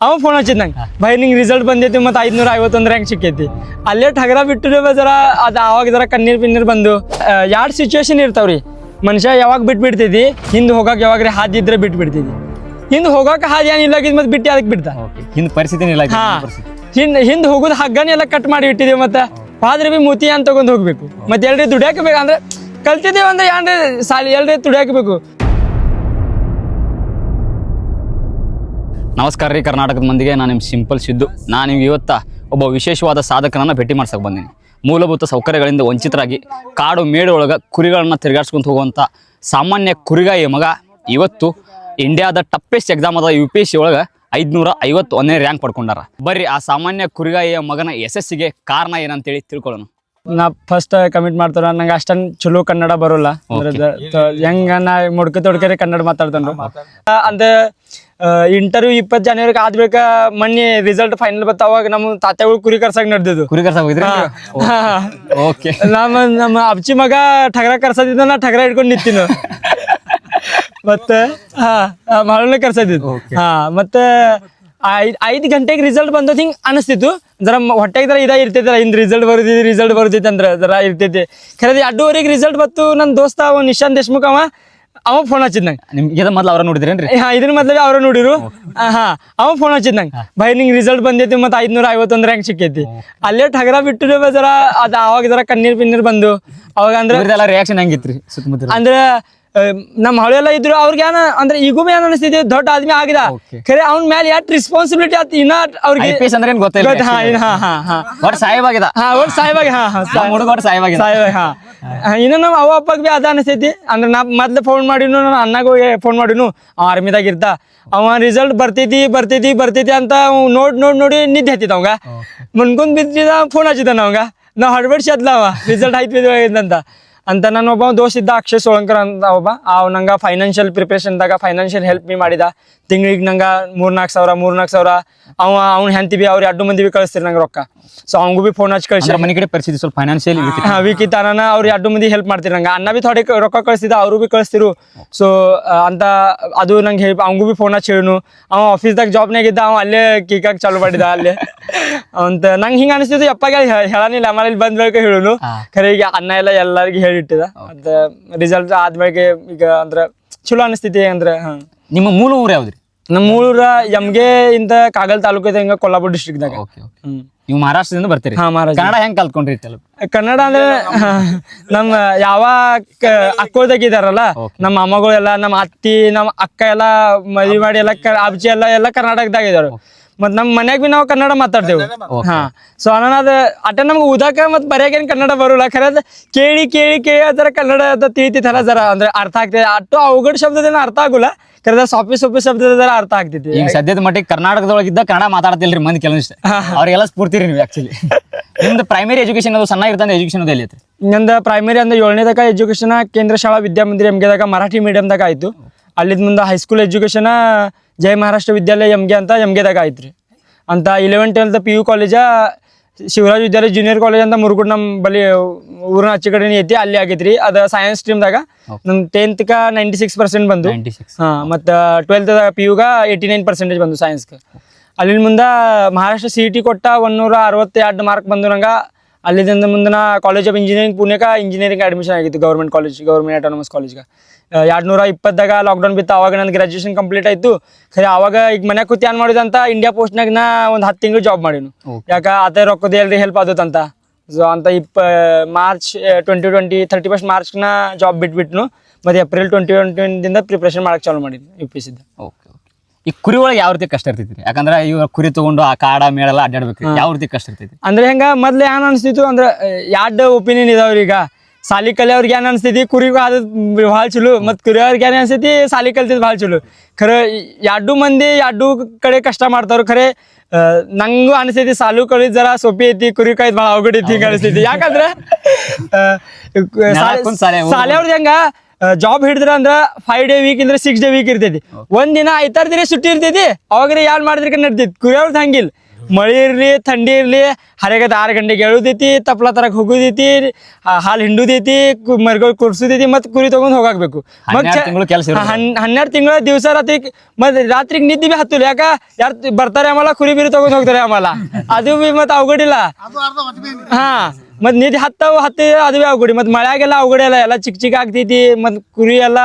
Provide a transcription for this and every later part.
ಅವ ಫೋನ್ ಹಚ್ಚಿದ್ ನಂಗೆ. ಭೈ ನಿಂಗೆ ರಿಸಲ್ಟ್ ಬಂದೈತಿ ಮತ್ತೆ ಐದ್ನೂರ ಐವತ್ತೊಂದು ರ್ಯಾಂಕ್ ಸಿಕ್ಕೈತಿ? ಅಲ್ಲೇ ಠಗರ ಬಿಟ್ಟು ಜರ ಅದು ಅವಾಗ ಜರ ಕಣ್ಣೀರ್ ಪಿನ್ನೀರ್ ಬಂದು. ಎರಡು ಸಿಚುವೇಶನ್ ಇರ್ತಾವ್ರಿ ಮನುಷ್ಯ ಯಾವಾಗ ಬಿಟ್ಟು ಬಿಡ್ತಿದ್ದಿ ಹಿಂದೆ ಹೋಗಕ್ಕೆ ಯಾವಾಗ ಹಾದಿ ಇದ್ರೆ ಬಿಟ್ಟು ಬಿಡ್ತಿದ್ದಿ ಹಿಂದೆ ಹೋಗಕ್ಕೆ ಹಾದಿ ಏನಿಲ್ಲ ಮತ್ತೆ ಬಿಟ್ಟು ಅದಕ್ಕೆ ಬಿಡ್ತಾ ಹಿಂದ್ ಪರಿಸ್ಥಿತಿ ಇಲ್ಲ ಹಾ. ಹಿಂದ್ ಹಿಂದ್ ಹೋಗುದು ಹಗ್ಗನ ಎಲ್ಲ ಕಟ್ ಮಾಡಿ ಇಟ್ಟಿದ್ದೀವಿ ಮತ್ತೆ. ಪಾದ್ರೆ ಬಿ ಮೂತಿ ಅಂತ ತಗೊಂಡ್ ಹೋಗ್ಬೇಕು. ಮತ್ತೆ ಎಲ್ರಿ ದುಡಿಯಾಕ ಬೇಕಂದ್ರೆ ಅಂದ್ರೆ ಕಲ್ತಿದ್ದೀವಿ ಅಂದ್ರೆ ಏನ್ರಿ ಸಾಲಿ ಎಲ್ರಿ ದುಡಿಯಾಕ ಬೇಕು ನಮಸ್ಕಾರ ರೀ ಕರ್ನಾಟಕದ ಮಂದಿಗೆ ನಾನು ನಿಮ್ಮ ಸಿಂಪಲ್ ಸಿದ್ದು. ನಾನು ನಿಮ್ಗೆ ಇವತ್ತ ಒಬ್ಬ ವಿಶೇಷವಾದ ಸಾಧಕನನ್ನ ಭೇಟಿ ಮಾಡ್ಸಕ್ಕೆ ಬಂದೀನಿ. ಮೂಲಭೂತ ಸೌಕರ್ಯಗಳಿಂದ ವಂಚಿತರಾಗಿ ಕಾಡು ಮೇಡು ಒಳಗೆ ಕುರಿಗಳನ್ನ ತಿರುಗಾಡ್ಸ್ಕೊಂತ ಹೋಗುವಂಥ ಸಾಮಾನ್ಯ ಕುರಿಗಾಯಿ ಮಗ ಇವತ್ತು ಇಂಡಿಯಾದ ಟಪ್ಪೆಸ್ಟ್ ಎಕ್ಸಾಮ್ ಅದ ಯು ಪಿ ಎಸ್ ಸಿ ಒಳಗೆ ಐದುನೂರ ಐವತ್ತು ಒಂದನೇ ರ್ಯಾಂಕ್ ಪಡ್ಕೊಂಡಾರ. ಬರ್ರಿ ಆ ಸಾಮಾನ್ಯ ಕುರಿಗಾಯಿಯ ಮಗನ ಯಶಸ್ಸಿಗೆ ಕಾರಣ ಏನಂತೇಳಿ ತಿಳ್ಕೊಳ್ಳೋಣ. ನಾ ಫಸ್ಟ್ ಕಮಿಟ್ ಮಾಡ್ತಾರ ನಂಗೆ ಅಷ್ಟೊಂದು ಚಲೋ ಕನ್ನಡ ಬರೋಲ್ಲ. ಹೆಂಗ ನಾ ಮುಡ್ಕ ತೊಡ್ಕರಿ ಕನ್ನಡ ಮಾತಾಡ್ತಾನ ಅಂದ ಇಂಟರ್ವ್ಯೂ ಇಪ್ಪತ್ತು ಜನವರಿಗೆ ಆದ್ಬೇಕ ಮೊನ್ನೆ ರಿಸಲ್ಟ್ ಫೈನಲ್ ಬತ್ತ ಅವಾಗ ನಮ್ಮ ತಾತ್ಯಾಗಳು ಕುರಿ ಕರ್ಸಾಗ ನಡೆದಿದ್ದು. ಕುರಿ ಓಕೆ. ನಮ್ಮ ನಮ್ಮ ಅಬ್ಚಿ ಮಗ ಠಗರ ಕರ್ಸದಿದ್ದ ನಾ ಠಗರ ಹಿಡ್ಕೊಂಡು ನಿಂತಿನ ಮತ್ತೆ ಹಾ ಮಳನ ಕರ್ಸದಿದ್ದು. ಹಾ ಮತ್ತೆ ಐದ್ ಐದು ಗಂಟೆಗೆ ರಿಸಲ್ಟ್ ಬಂದದ ಹಿಂಗ್ ಅನಿಸ್ತಿತ್ತು. ಜರ ಹೊಟ್ಟೆಗೆ ಜರ ಇದ ಇರ್ತೈತಲ್ಲ ಹಿಂದ್ ರಿಸಲ್ಟ್ ಬರುದಿದ್ದು ರಿಸಲ್ಟ್ ಬರುದಿತ್ತು ಅಂದ್ರೆ ಜರ ಇರ್ತೈತಿ. ಖರೀದಿ ಅಡ್ಡುವರೆಗೆ ರಿಸಲ್ಟ್ ಬತ್ತು ನನ್ನ ದೋಸ್ತ ಅವ ನಿಶಾಂತ್ ದೇಶ್ಮುಖ್ ಅವ. ಅವ ಫೋನ್ ಹಚ್ಚಿದ್ ನಂಗೆ. ನಿಮ್ಗೆ ಮೊದ್ಲು ಅವ್ರ ನೋಡಿದ್ರೇನ್ರಿ? ಹಾ ಇದನ್ನ ಮೊದ್ಲೇ ಅವ್ರ ನೋಡಿರು. ಹಾ ಅವ ಫೋನ್ ಹಚ್ಚಿದ್ ನಂಗೆ. ಭೈ ನಿಂಗೆ ರಿಸಲ್ಟ್ ಬಂದೈತಿ ಮತ್ತೆ ಐದ್ನೂರ ಐವತ್ತೊಂದ್ರ ರ್ಯಾಂಕ್ ಸಿಕ್ಕೈತಿ? ಅಲ್ಲೇ ಠಗರ ಬಿಟ್ಟು ಜರ ಅದ ಅವಾಗ ಜರ ಕಣ್ಣೀರ್ ಪಿನ್ನೀರ್ ಬಂದು. ಅವಾಗ ಅಂದ್ರೆ ರಿಯಾಕ್ಷನ್ ಹೆಂಗಿತ್ರಿ ಸುತ್ತಮುತ್ತ ಅಂದ್ರೆ ನಮ್ಮ ಹಳೆಲ್ಲ ಇದ್ರು ಅವ್ರಿಗೆ ಏನ ಅಂದ್ರೆ ಈಗೂ ಏನ್ ಅನಿಸ್ತಿದ್ವಿ ದೊಡ್ಡ ಆದ್ಮಿ ಆಗಿದ. ಖರೆ ಅವ್ನ ಮೇಲೆ ಎಷ್ಟು ರೆಸ್ಪಾನ್ಸಿಬಿಲಿಟಿ ಆತ್ ಇನ್ನ ಅವ್ರಿಗೆ ಅಂದ್ರೆ ಏನ್ ಗೊತ್ತಿಲ್ಲ ಗೊತ್ತ- ಹಾ ಇನ್ನ- ಹಾ ಹಾ ಹಾ. ಒಟ್ಟು ಸಾಯವಾಗಿದ ಹಾ ಹುಡುಗ ಒಟ್ಟು ಸಾಯವಾಗಿದ ಸಾಯ್ಬಾಗ ಹಾ. ಹಾ, ಇನ್ನು ನಮ್ಮ ಅವ್ವ ಅಪ್ಪಗ್ ಬಿ ಅದ ಅನಿಸ್ತೈತಿ ಅಂದ್ರೆ ನಾ ಮೊದ್ಲು ಫೋನ್ ಮಾಡಿನು ನಾನು ಅಣ್ಣಗ ಫೋನ್ ಮಾಡಿನು ಅವ ಆರ್ಮಿದಾಗ ಇರ್ತ ಅವ ರಿಸಲ್ಟ್ ಬರ್ತೈತಿ ಬರ್ತೈತಿ ಬರ್ತೈತಿ ಅಂತ ನೋಡ್ ನೋಡ್ ನೋಡಿ ನಿದ್ದೆ ಹತ್ತಿದ ಅವಂಗ. ಮುನ್ಕೊಂಡ್ ಬಿದ್ದಿದ ಫೋನ್ ಹಚ್ಚಿದ ಅವಂಗ ನಾವ್ ಹಡ್ಬಡ್ಸಿ ಅದ್ಲವ ರಿಸಲ್ಟ್ ಆಯ್ತು ಅಂತ. ಅಂತ ನನ್ನ ಒಬ್ಬ ದೋಸ್ತ ಇದ್ದ ಅಕ್ಷಯ್ ಸೋಳಂಕರ್ ಅಂತ ಒಬ್ಬ. ಅವ್ ನಂಗೆ ಫೈನಾನ್ಷಿಯಲ್ ಪ್ರಿಪ್ರೇಷನ್ದಾಗ ಫೈನಾನ್ಷಿಯಲ್ ಹೆಲ್ಪ್ ಮೀ ಮಾಡಿದ. ತಿಂಗಳಿಗೆ ನಂಗ ಮೂರ್ನಾಲ್ಕು ಸಾವಿರ ಮೂರ್ನಾಲ್ಕು ಸಾವಿರ. ಅವ ಅವ್ನ ಹೆಂತಿ ಬಿ ಅವ್ರು ಎರಡು ಮಂದಿ ಬಿ ಕಳಿಸ್ತೀರಿ ನಂಗೆ ರೊಕ್ಕ. ಸೊ ಅವಂಗೂ ಬಿ ಫೋನ್ ಹಚ್ಚಿ ಕಳಿಸಿ ಮನೆ ಕಡೆ ಪರಿಸ್ಥಿತಿ ಸ್ವಲ್ಪ ಫೈನಾನ್ಷಿಯಲ್ ವಿಕಿ ತಾನ ಅವ್ರು ಎರಡು ಮಂದಿ ಹೆಲ್ಪ್ ಮಾಡ್ತೀರಿ ನಂಗೆ. ಅನ್ನ ಬಿ ಥೋಡೆ ರೊಕ್ಕ ಕಳಿಸಿದ ಅವರು ಬಿ ಕಳಿಸ್ತಿರು. ಸೊ ಅಂತ ಅದು ನಂಗೆ ಹೇಳಿ ಅವಂಗೂ ಬಿ ಫೋನ್ ಹಚ್ಚಿ ಹೇಳಿನು. ಅವ ಆಫೀಸ್ದಾಗ ಜಾಬ್ನಾಗ ಇದ್ದ ಅವ ಅಲ್ಲೇ ಕೀಕಾಗಿ ಚಾಲು ಮಾಡಿದ ಅಲ್ಲೇ. ಅಂತ ನಂಗೆ ಹಿಂಗೆ ಅನಿಸ್ತಿದ್ದು ಯಪ್ಪಾಗ ಹೇಳನಿಲ್ಲ ಅಮ್ಮ ಇಲ್ಲಿ ಬಂದ ಬಳಿಕ ಹೇಳುನು. ಖರೆ ಈಗ ಅಣ್ಣ ಎಲ್ಲ ಎಲ್ಲರಿಗೂ ಹೇಳಿಟ್ಟಿದ ಅದ ರಿಸಲ್ಟ್ ಆದ್ಮೇಲೆ ಈಗ ಅಂದ್ರೆ ಚಲೋ ಅನಿಸ್ತೈತಿ ಅಂದ್ರೆ ಹಾ. ನಿಮ್ಮ ಮೂಲ ಊರು ಯಾವ್ದ್ರಿ? ನಮ್ಮ ಊರ ಯಮ್ಗೆ ಇಂದ ಕಾಗಲ್ ತಾಲೂಕು ಇದೆ ಹಿಂಗ ಕೊಲ್ಲಾಪುರ ಡಿಸ್ಟ್ರಿಕ್ಟ್ದಾಗ ದಾಗ. Okay hmm. ನೀವು ಮಹಾರಾಷ್ಟ್ರದಿಂದ ಬರ್ತೀರಿ? ಹಾ ಮಹಾರಾಷ್ಟ್ರ. ಕನ್ನಡ ಹೆಂಗ್ ಕಲ್ತ್ಕೊಂಡ್ರಿ ಕನ್ನಡ ಅಂದ್ರೆ ನಮ್ಮ ಯಾವ ಅಕ್ಕೋದಾಗ ಇದಾರಲ್ಲ ನಮ್ಮ ಅಮ್ಮಗಳು ಎಲ್ಲ ನಮ್ಮ ಅತ್ತಿ ನಮ್ಮ ಅಕ್ಕ ಎಲ್ಲ ಮದ್ವಿ ಮಾಡಿ ಎಲ್ಲ ಅಬ್ಜಿ ಎಲ್ಲ ಎಲ್ಲ ಕರ್ನಾಟಕದಾಗ ಇದಾರು. ಮತ್ ನಮ್ಮ ಮನ್ಯಾಗ ಭೀ ನಾವು ಕನ್ನಡ ಮಾತಾಡ್ತೇವೆ. ಹಾ. ಸೊ ಅನ್ನೋದು ಅಟ ನಮ್ಗೆ ಉದಾಕ ಮತ್ ಬರ್ಯಾಕೇನ್ ಕನ್ನಡ ಬರೋಲ್ಲ. ಖರೆ ಕೇಳಿ ಕೇಳಿ ಕೇಳಿ ಅದರ ಕನ್ನಡ ಅದ ತಿಳಿತಿತ್ತಲ್ಲ ಜರ ಅಂದ್ರೆ ಅರ್ಥ ಆಗ್ತದೆ. ಅಟ್ಟು ಅವಘಡ ಶಬ್ದದೇನ ಅರ್ಥ ಆಗುಲ್ಲ. ಕರೆದ ಸೊಪ್ಪಿ ಸೊಪ್ಪಿ ಶಬ್ದದ ಅರ್ಥ ಆಗ್ತೈತಿ ಈಗ ಸದ್ಯದ ಮಟ್ಟಿಗೆ ಕರ್ನಾಟಕದೊಳಗಿದ್ದ ಕನ್ನಡ ಮಾತಾಡ್ತಿಲ್ರಿ ಮಂದಿ ಕೆಲವೊಂದಿಷ್ಟ ಅವ್ರಿಗೆಲ್ಲ ಸ್ಫೂರ್ತಿ ರೀ ನೀವು ಆಕ್ಚುಲಿ ನಿಮ್ದು ಪ್ರೈಮರಿ ಎಜುಕೇಶನ್ ಅದು ಸಣ್ಣ ಇರ್ತಂದ್ರೆ ಎಜುಕೇಶನ್ ಅದು ಎಲ್ಲಿ ನಂದು ಪ್ರೈಮರಿ ಅಂದ್ರೆ ಏಳನೇ ತನಕ ಎಜುಕೇಶನ್ ಕೇಂದ್ರ ಶಾಲಾ ವಿದ್ಯಾಮಂದಿರ ಎಮ್ಗೆದಾಗ ಮರಾಠಿ ಮೀಡಿಯಮ್ದಾಗ ಆಯ್ತು. ಅಲ್ಲಿದ್ ಮುಂದೆ high school education Jaya Maharashtra Vidyalaya ಎಮ್ಗೆ ಅಂತ ಎಮ್ಗೆದಾಗ ಆಯ್ತು ರೀ ಅಂತ eleven twelfth P U college Shivaraj Vidyalaya junior college ಅಂತ ಮುರುಗುಡ್ ನಮ್ಮ ಬಳಿ ಊರಿನ ಆಚೆ ಕಡೆ ಐತಿ ಅಲ್ಲಿ ಆಗೈತ್ರಿ. ಅದ ಸೈನ್ಸ್ ಸ್ಟ್ರೀಮ್ದಾಗ ಟೆಂತ್ ಟೆಂತ್ಕ ನೈಂಟಿ ಸಿಕ್ಸ್ ಪರ್ಸೆಂಟ್ ಬಂದು. ಹಾಂ ಮತ್ತು ಟ್ವೆಲ್ತ್ ಪಿ ಯುಗ ಏಯ್ಟಿ ನೈನ್ ಪರ್ಸೆಂಟೇಜ್ ಬಂದು ಸೈನ್ಸ್ಗೆ ಅಲ್ಲಿನ ಮುಂದೆ ಮಹಾರಾಷ್ಟ್ರ ಸಿ ಇ ಟಿ ಕೊಟ್ಟ ಒಂದೂರ ಅರವತ್ತೆರಡು ಮಾರ್ಕ್ ಬಂದು ನಂಗೆ ಅಲ್ಲಿಂದ ಮುಂದಿನ ಕಾಲೇಜ್ ಆಫ್ ಇಂಜಿನಿಯರಿಂಗ್ ಪುಣೆಕ ಇಂಜಿನಿಯರಿಂಗ್ ಅಡ್ಮಿಷನ್ ಆಗಿತ್ತು ಗೌರ್ಮೆಂಟ್ ಕಾಲೇಜ್ ಗೌರ್ಮೆಂಟ್ ಆಟೋನಮಸ್ ಕಾಲೇಜ್ಗೆ ಎರಡು ನೂರ ಇಪ್ಪತ್ತಾಗ ಲಾಕ್ಡೌನ್ ಬಿತ್ತು. ಅವಾಗ ನನ್ನ ಗ್ರಾಜುಯೇಷನ್ ಕಂಪ್ಲೀಟ್ ಆಯಿತು. ಖರೆ ಅವಾಗ ಈಗ ಮನೆ ಕೂತಿ ಏನು ಮಾಡಿದಂತ ಅಂತ ಇಂಡಿಯಾ ಪೋಸ್ಟ್ನಾಗ ನಾ ಒಂದು ಹತ್ತು ತಿಂಗಳು ಜಾಬ್ ಮಾಡಿನು. ಯಾಕೆ ಅದೇ ರೊಕ್ಕದ ಎಲ್ರಿ ಹೆಲ್ಪ್ ಆದತ್ತಂತ ಸೊ ಅಂತ ಇಪ್ಪ March twenty twenty thirty first ಮಾರ್ಚ್ನ job ಬಿಟ್ಬಿಟ್ನು. ಮತ್ತು ಏಪ್ರಿಲ್ ಟ್ವೆಂಟಿ ಟ್ವೆಂಟಿಯಿಂದ ಪ್ರಿಪ್ರೇಷನ್ ಮಾಡಕ್ಕೆ ಚಾಲು ಮಾಡಿದ್ವಿ ಯು ಪಿ ಸಿದ್ದ ಓಕೆ ಓಕೆ ಈ ಕುರಿ ಒಳಗೆ ಯಾವ ರೀತಿ ಕಷ್ಟ ಇರ್ತೈತಿ ಯಾಕಂದ್ರೆ ಇವಾಗ ಕುರಿ ತಗೊಂಡು ಆ ಕಾಡ ಮೇಳೆಲ್ಲ ಅಡ್ಡಾಡ್ಬೇಕು. ಯಾವ ರೀತಿ ಕಷ್ಟ ಇರ್ತೈತಿ? ಅಂದ್ರೆ ಹೆಂಗ ಮೊದ್ಲು ಏನ್ ಅನಿಸ್ತಿತ್ತು ಅಂದ್ರೆ ಎರಡು ಒಪಿನಿಯನ್ ಇದಾವ್ರಿ ಈಗ ಸಾಲಿ ಕಲಿಯವ್ರಿಗೆ ಏನ್ ಅನ್ಸ್ತೈತಿ ಕುರಿಗೂ ಆದ ಭಾಳ ಚಲೋ. ಮತ್ತ್ ಕುರಿಯವ್ರಿಗೆ ಏನ್ ಅನ್ಸ್ತೈತಿ ಸಾಲಿ ಕಲ್ತಿದ್ ಭಾಳ ಚಲೋ. ಖರೆ ಎರಡು ಮಂದಿ ಎರಡು ಕಡೆ ಕಷ್ಟ ಮಾಡ್ತಾರ ಖರೆ ನಂಗೂ ಅನಿಸ್ತೈತಿ ಸಾಲು ಕಳಿದ್ ಜರ ಸೊಪ್ಪಿ ಐತಿ ಕುರಿ ಕಾಯ್ದು ಭಾಳ ಅವಗಡಿ ಐತಿ ಹಿಂಗ ಅನಿಸ್ತೈತಿ ಯಾಕಂದ್ರೆ ಸಾಲೆ ಅವ್ರದ್ದು ಹೆಂಗ ಜಾಬ್ ಹಿಡಿದ್ರ ಅಂದ್ರ ಫೈವ್ ಡೇ ವೀಕ್ ಇಂದ್ರ ಸಿಕ್ಸ್ ಡೇ ವೀಕ್ ಇರ್ತೈತಿ. ಒಂದಿನ ದಿನ ಐತಾರು ದಿನ ಸುಟ್ಟಿ ಇರ್ತೈತಿ. ಅವಾಗ ಯಾರು ಮಾಡಿದ್ರೆ ನಡ್ತೈತಿ. ಕುರಿಯವ್ರದ್ದು ಹಂಗಿಲ್ಲ. ಮಳಿ ಇರಲಿ ಥಂಡಿ ಇರಲಿ ಹರಿಗದ ಆರು ಗಂಟೆಗೆ ಎಳುದೈತಿ ತಪ್ಲ ತರಕ್ ಹೋಗುದೈತಿ ಹಾಲು ಹಿಂಡುದೈತಿ ಮರಿಗಳು ಕುರ್ಸುದೈತಿ ಮತ್ತೆ ಕುರಿ ತಗೊಂಡ್ ಹೋಗಾಕ್ಬೇಕು. ಹನ್ನೆರಡು ತಿಂಗಳು ಕೆಲಸ ಇರುತ್ತೆ ಹನ್ನೆರಡು ತಿಂಗಳ ದಿವಸ ರಾತ್ರಿ ಮತ್ತೆ ರಾತ್ರಿ ನಿದ್ದೆ ಬಿ ಹತ್ತಿಲ್ಲ ಯಾಕ? ಯಾರು ಬರ್ತಾರೆ ಆಮೇಲೆ ಕುರಿ ಬಿರಿ ತಗೊಂಡ್ ಹೋಗ್ತಾರೆ ಆಮೇಲೆ. ಅದು ಬಿ ಮತ್ತೆ ಅವಗಡಿಲ್ಲ ಹಾ. ಮತ್ ನಿಧಿ ಹತ್ತಾವು ಹತ್ತಿ ಅದು ಅವಗುಡಿ ಮತ್ ಮಳೆಯಾಗೆಲ್ಲ ಅವಗಡೆ ಅಲ್ಲ ಎಲ್ಲ ಚಿಕ್ಕ ಚಿಕ್ಕ ಆಗ್ತೈತಿ. ಮತ್ ಕುರಿ ಎಲ್ಲ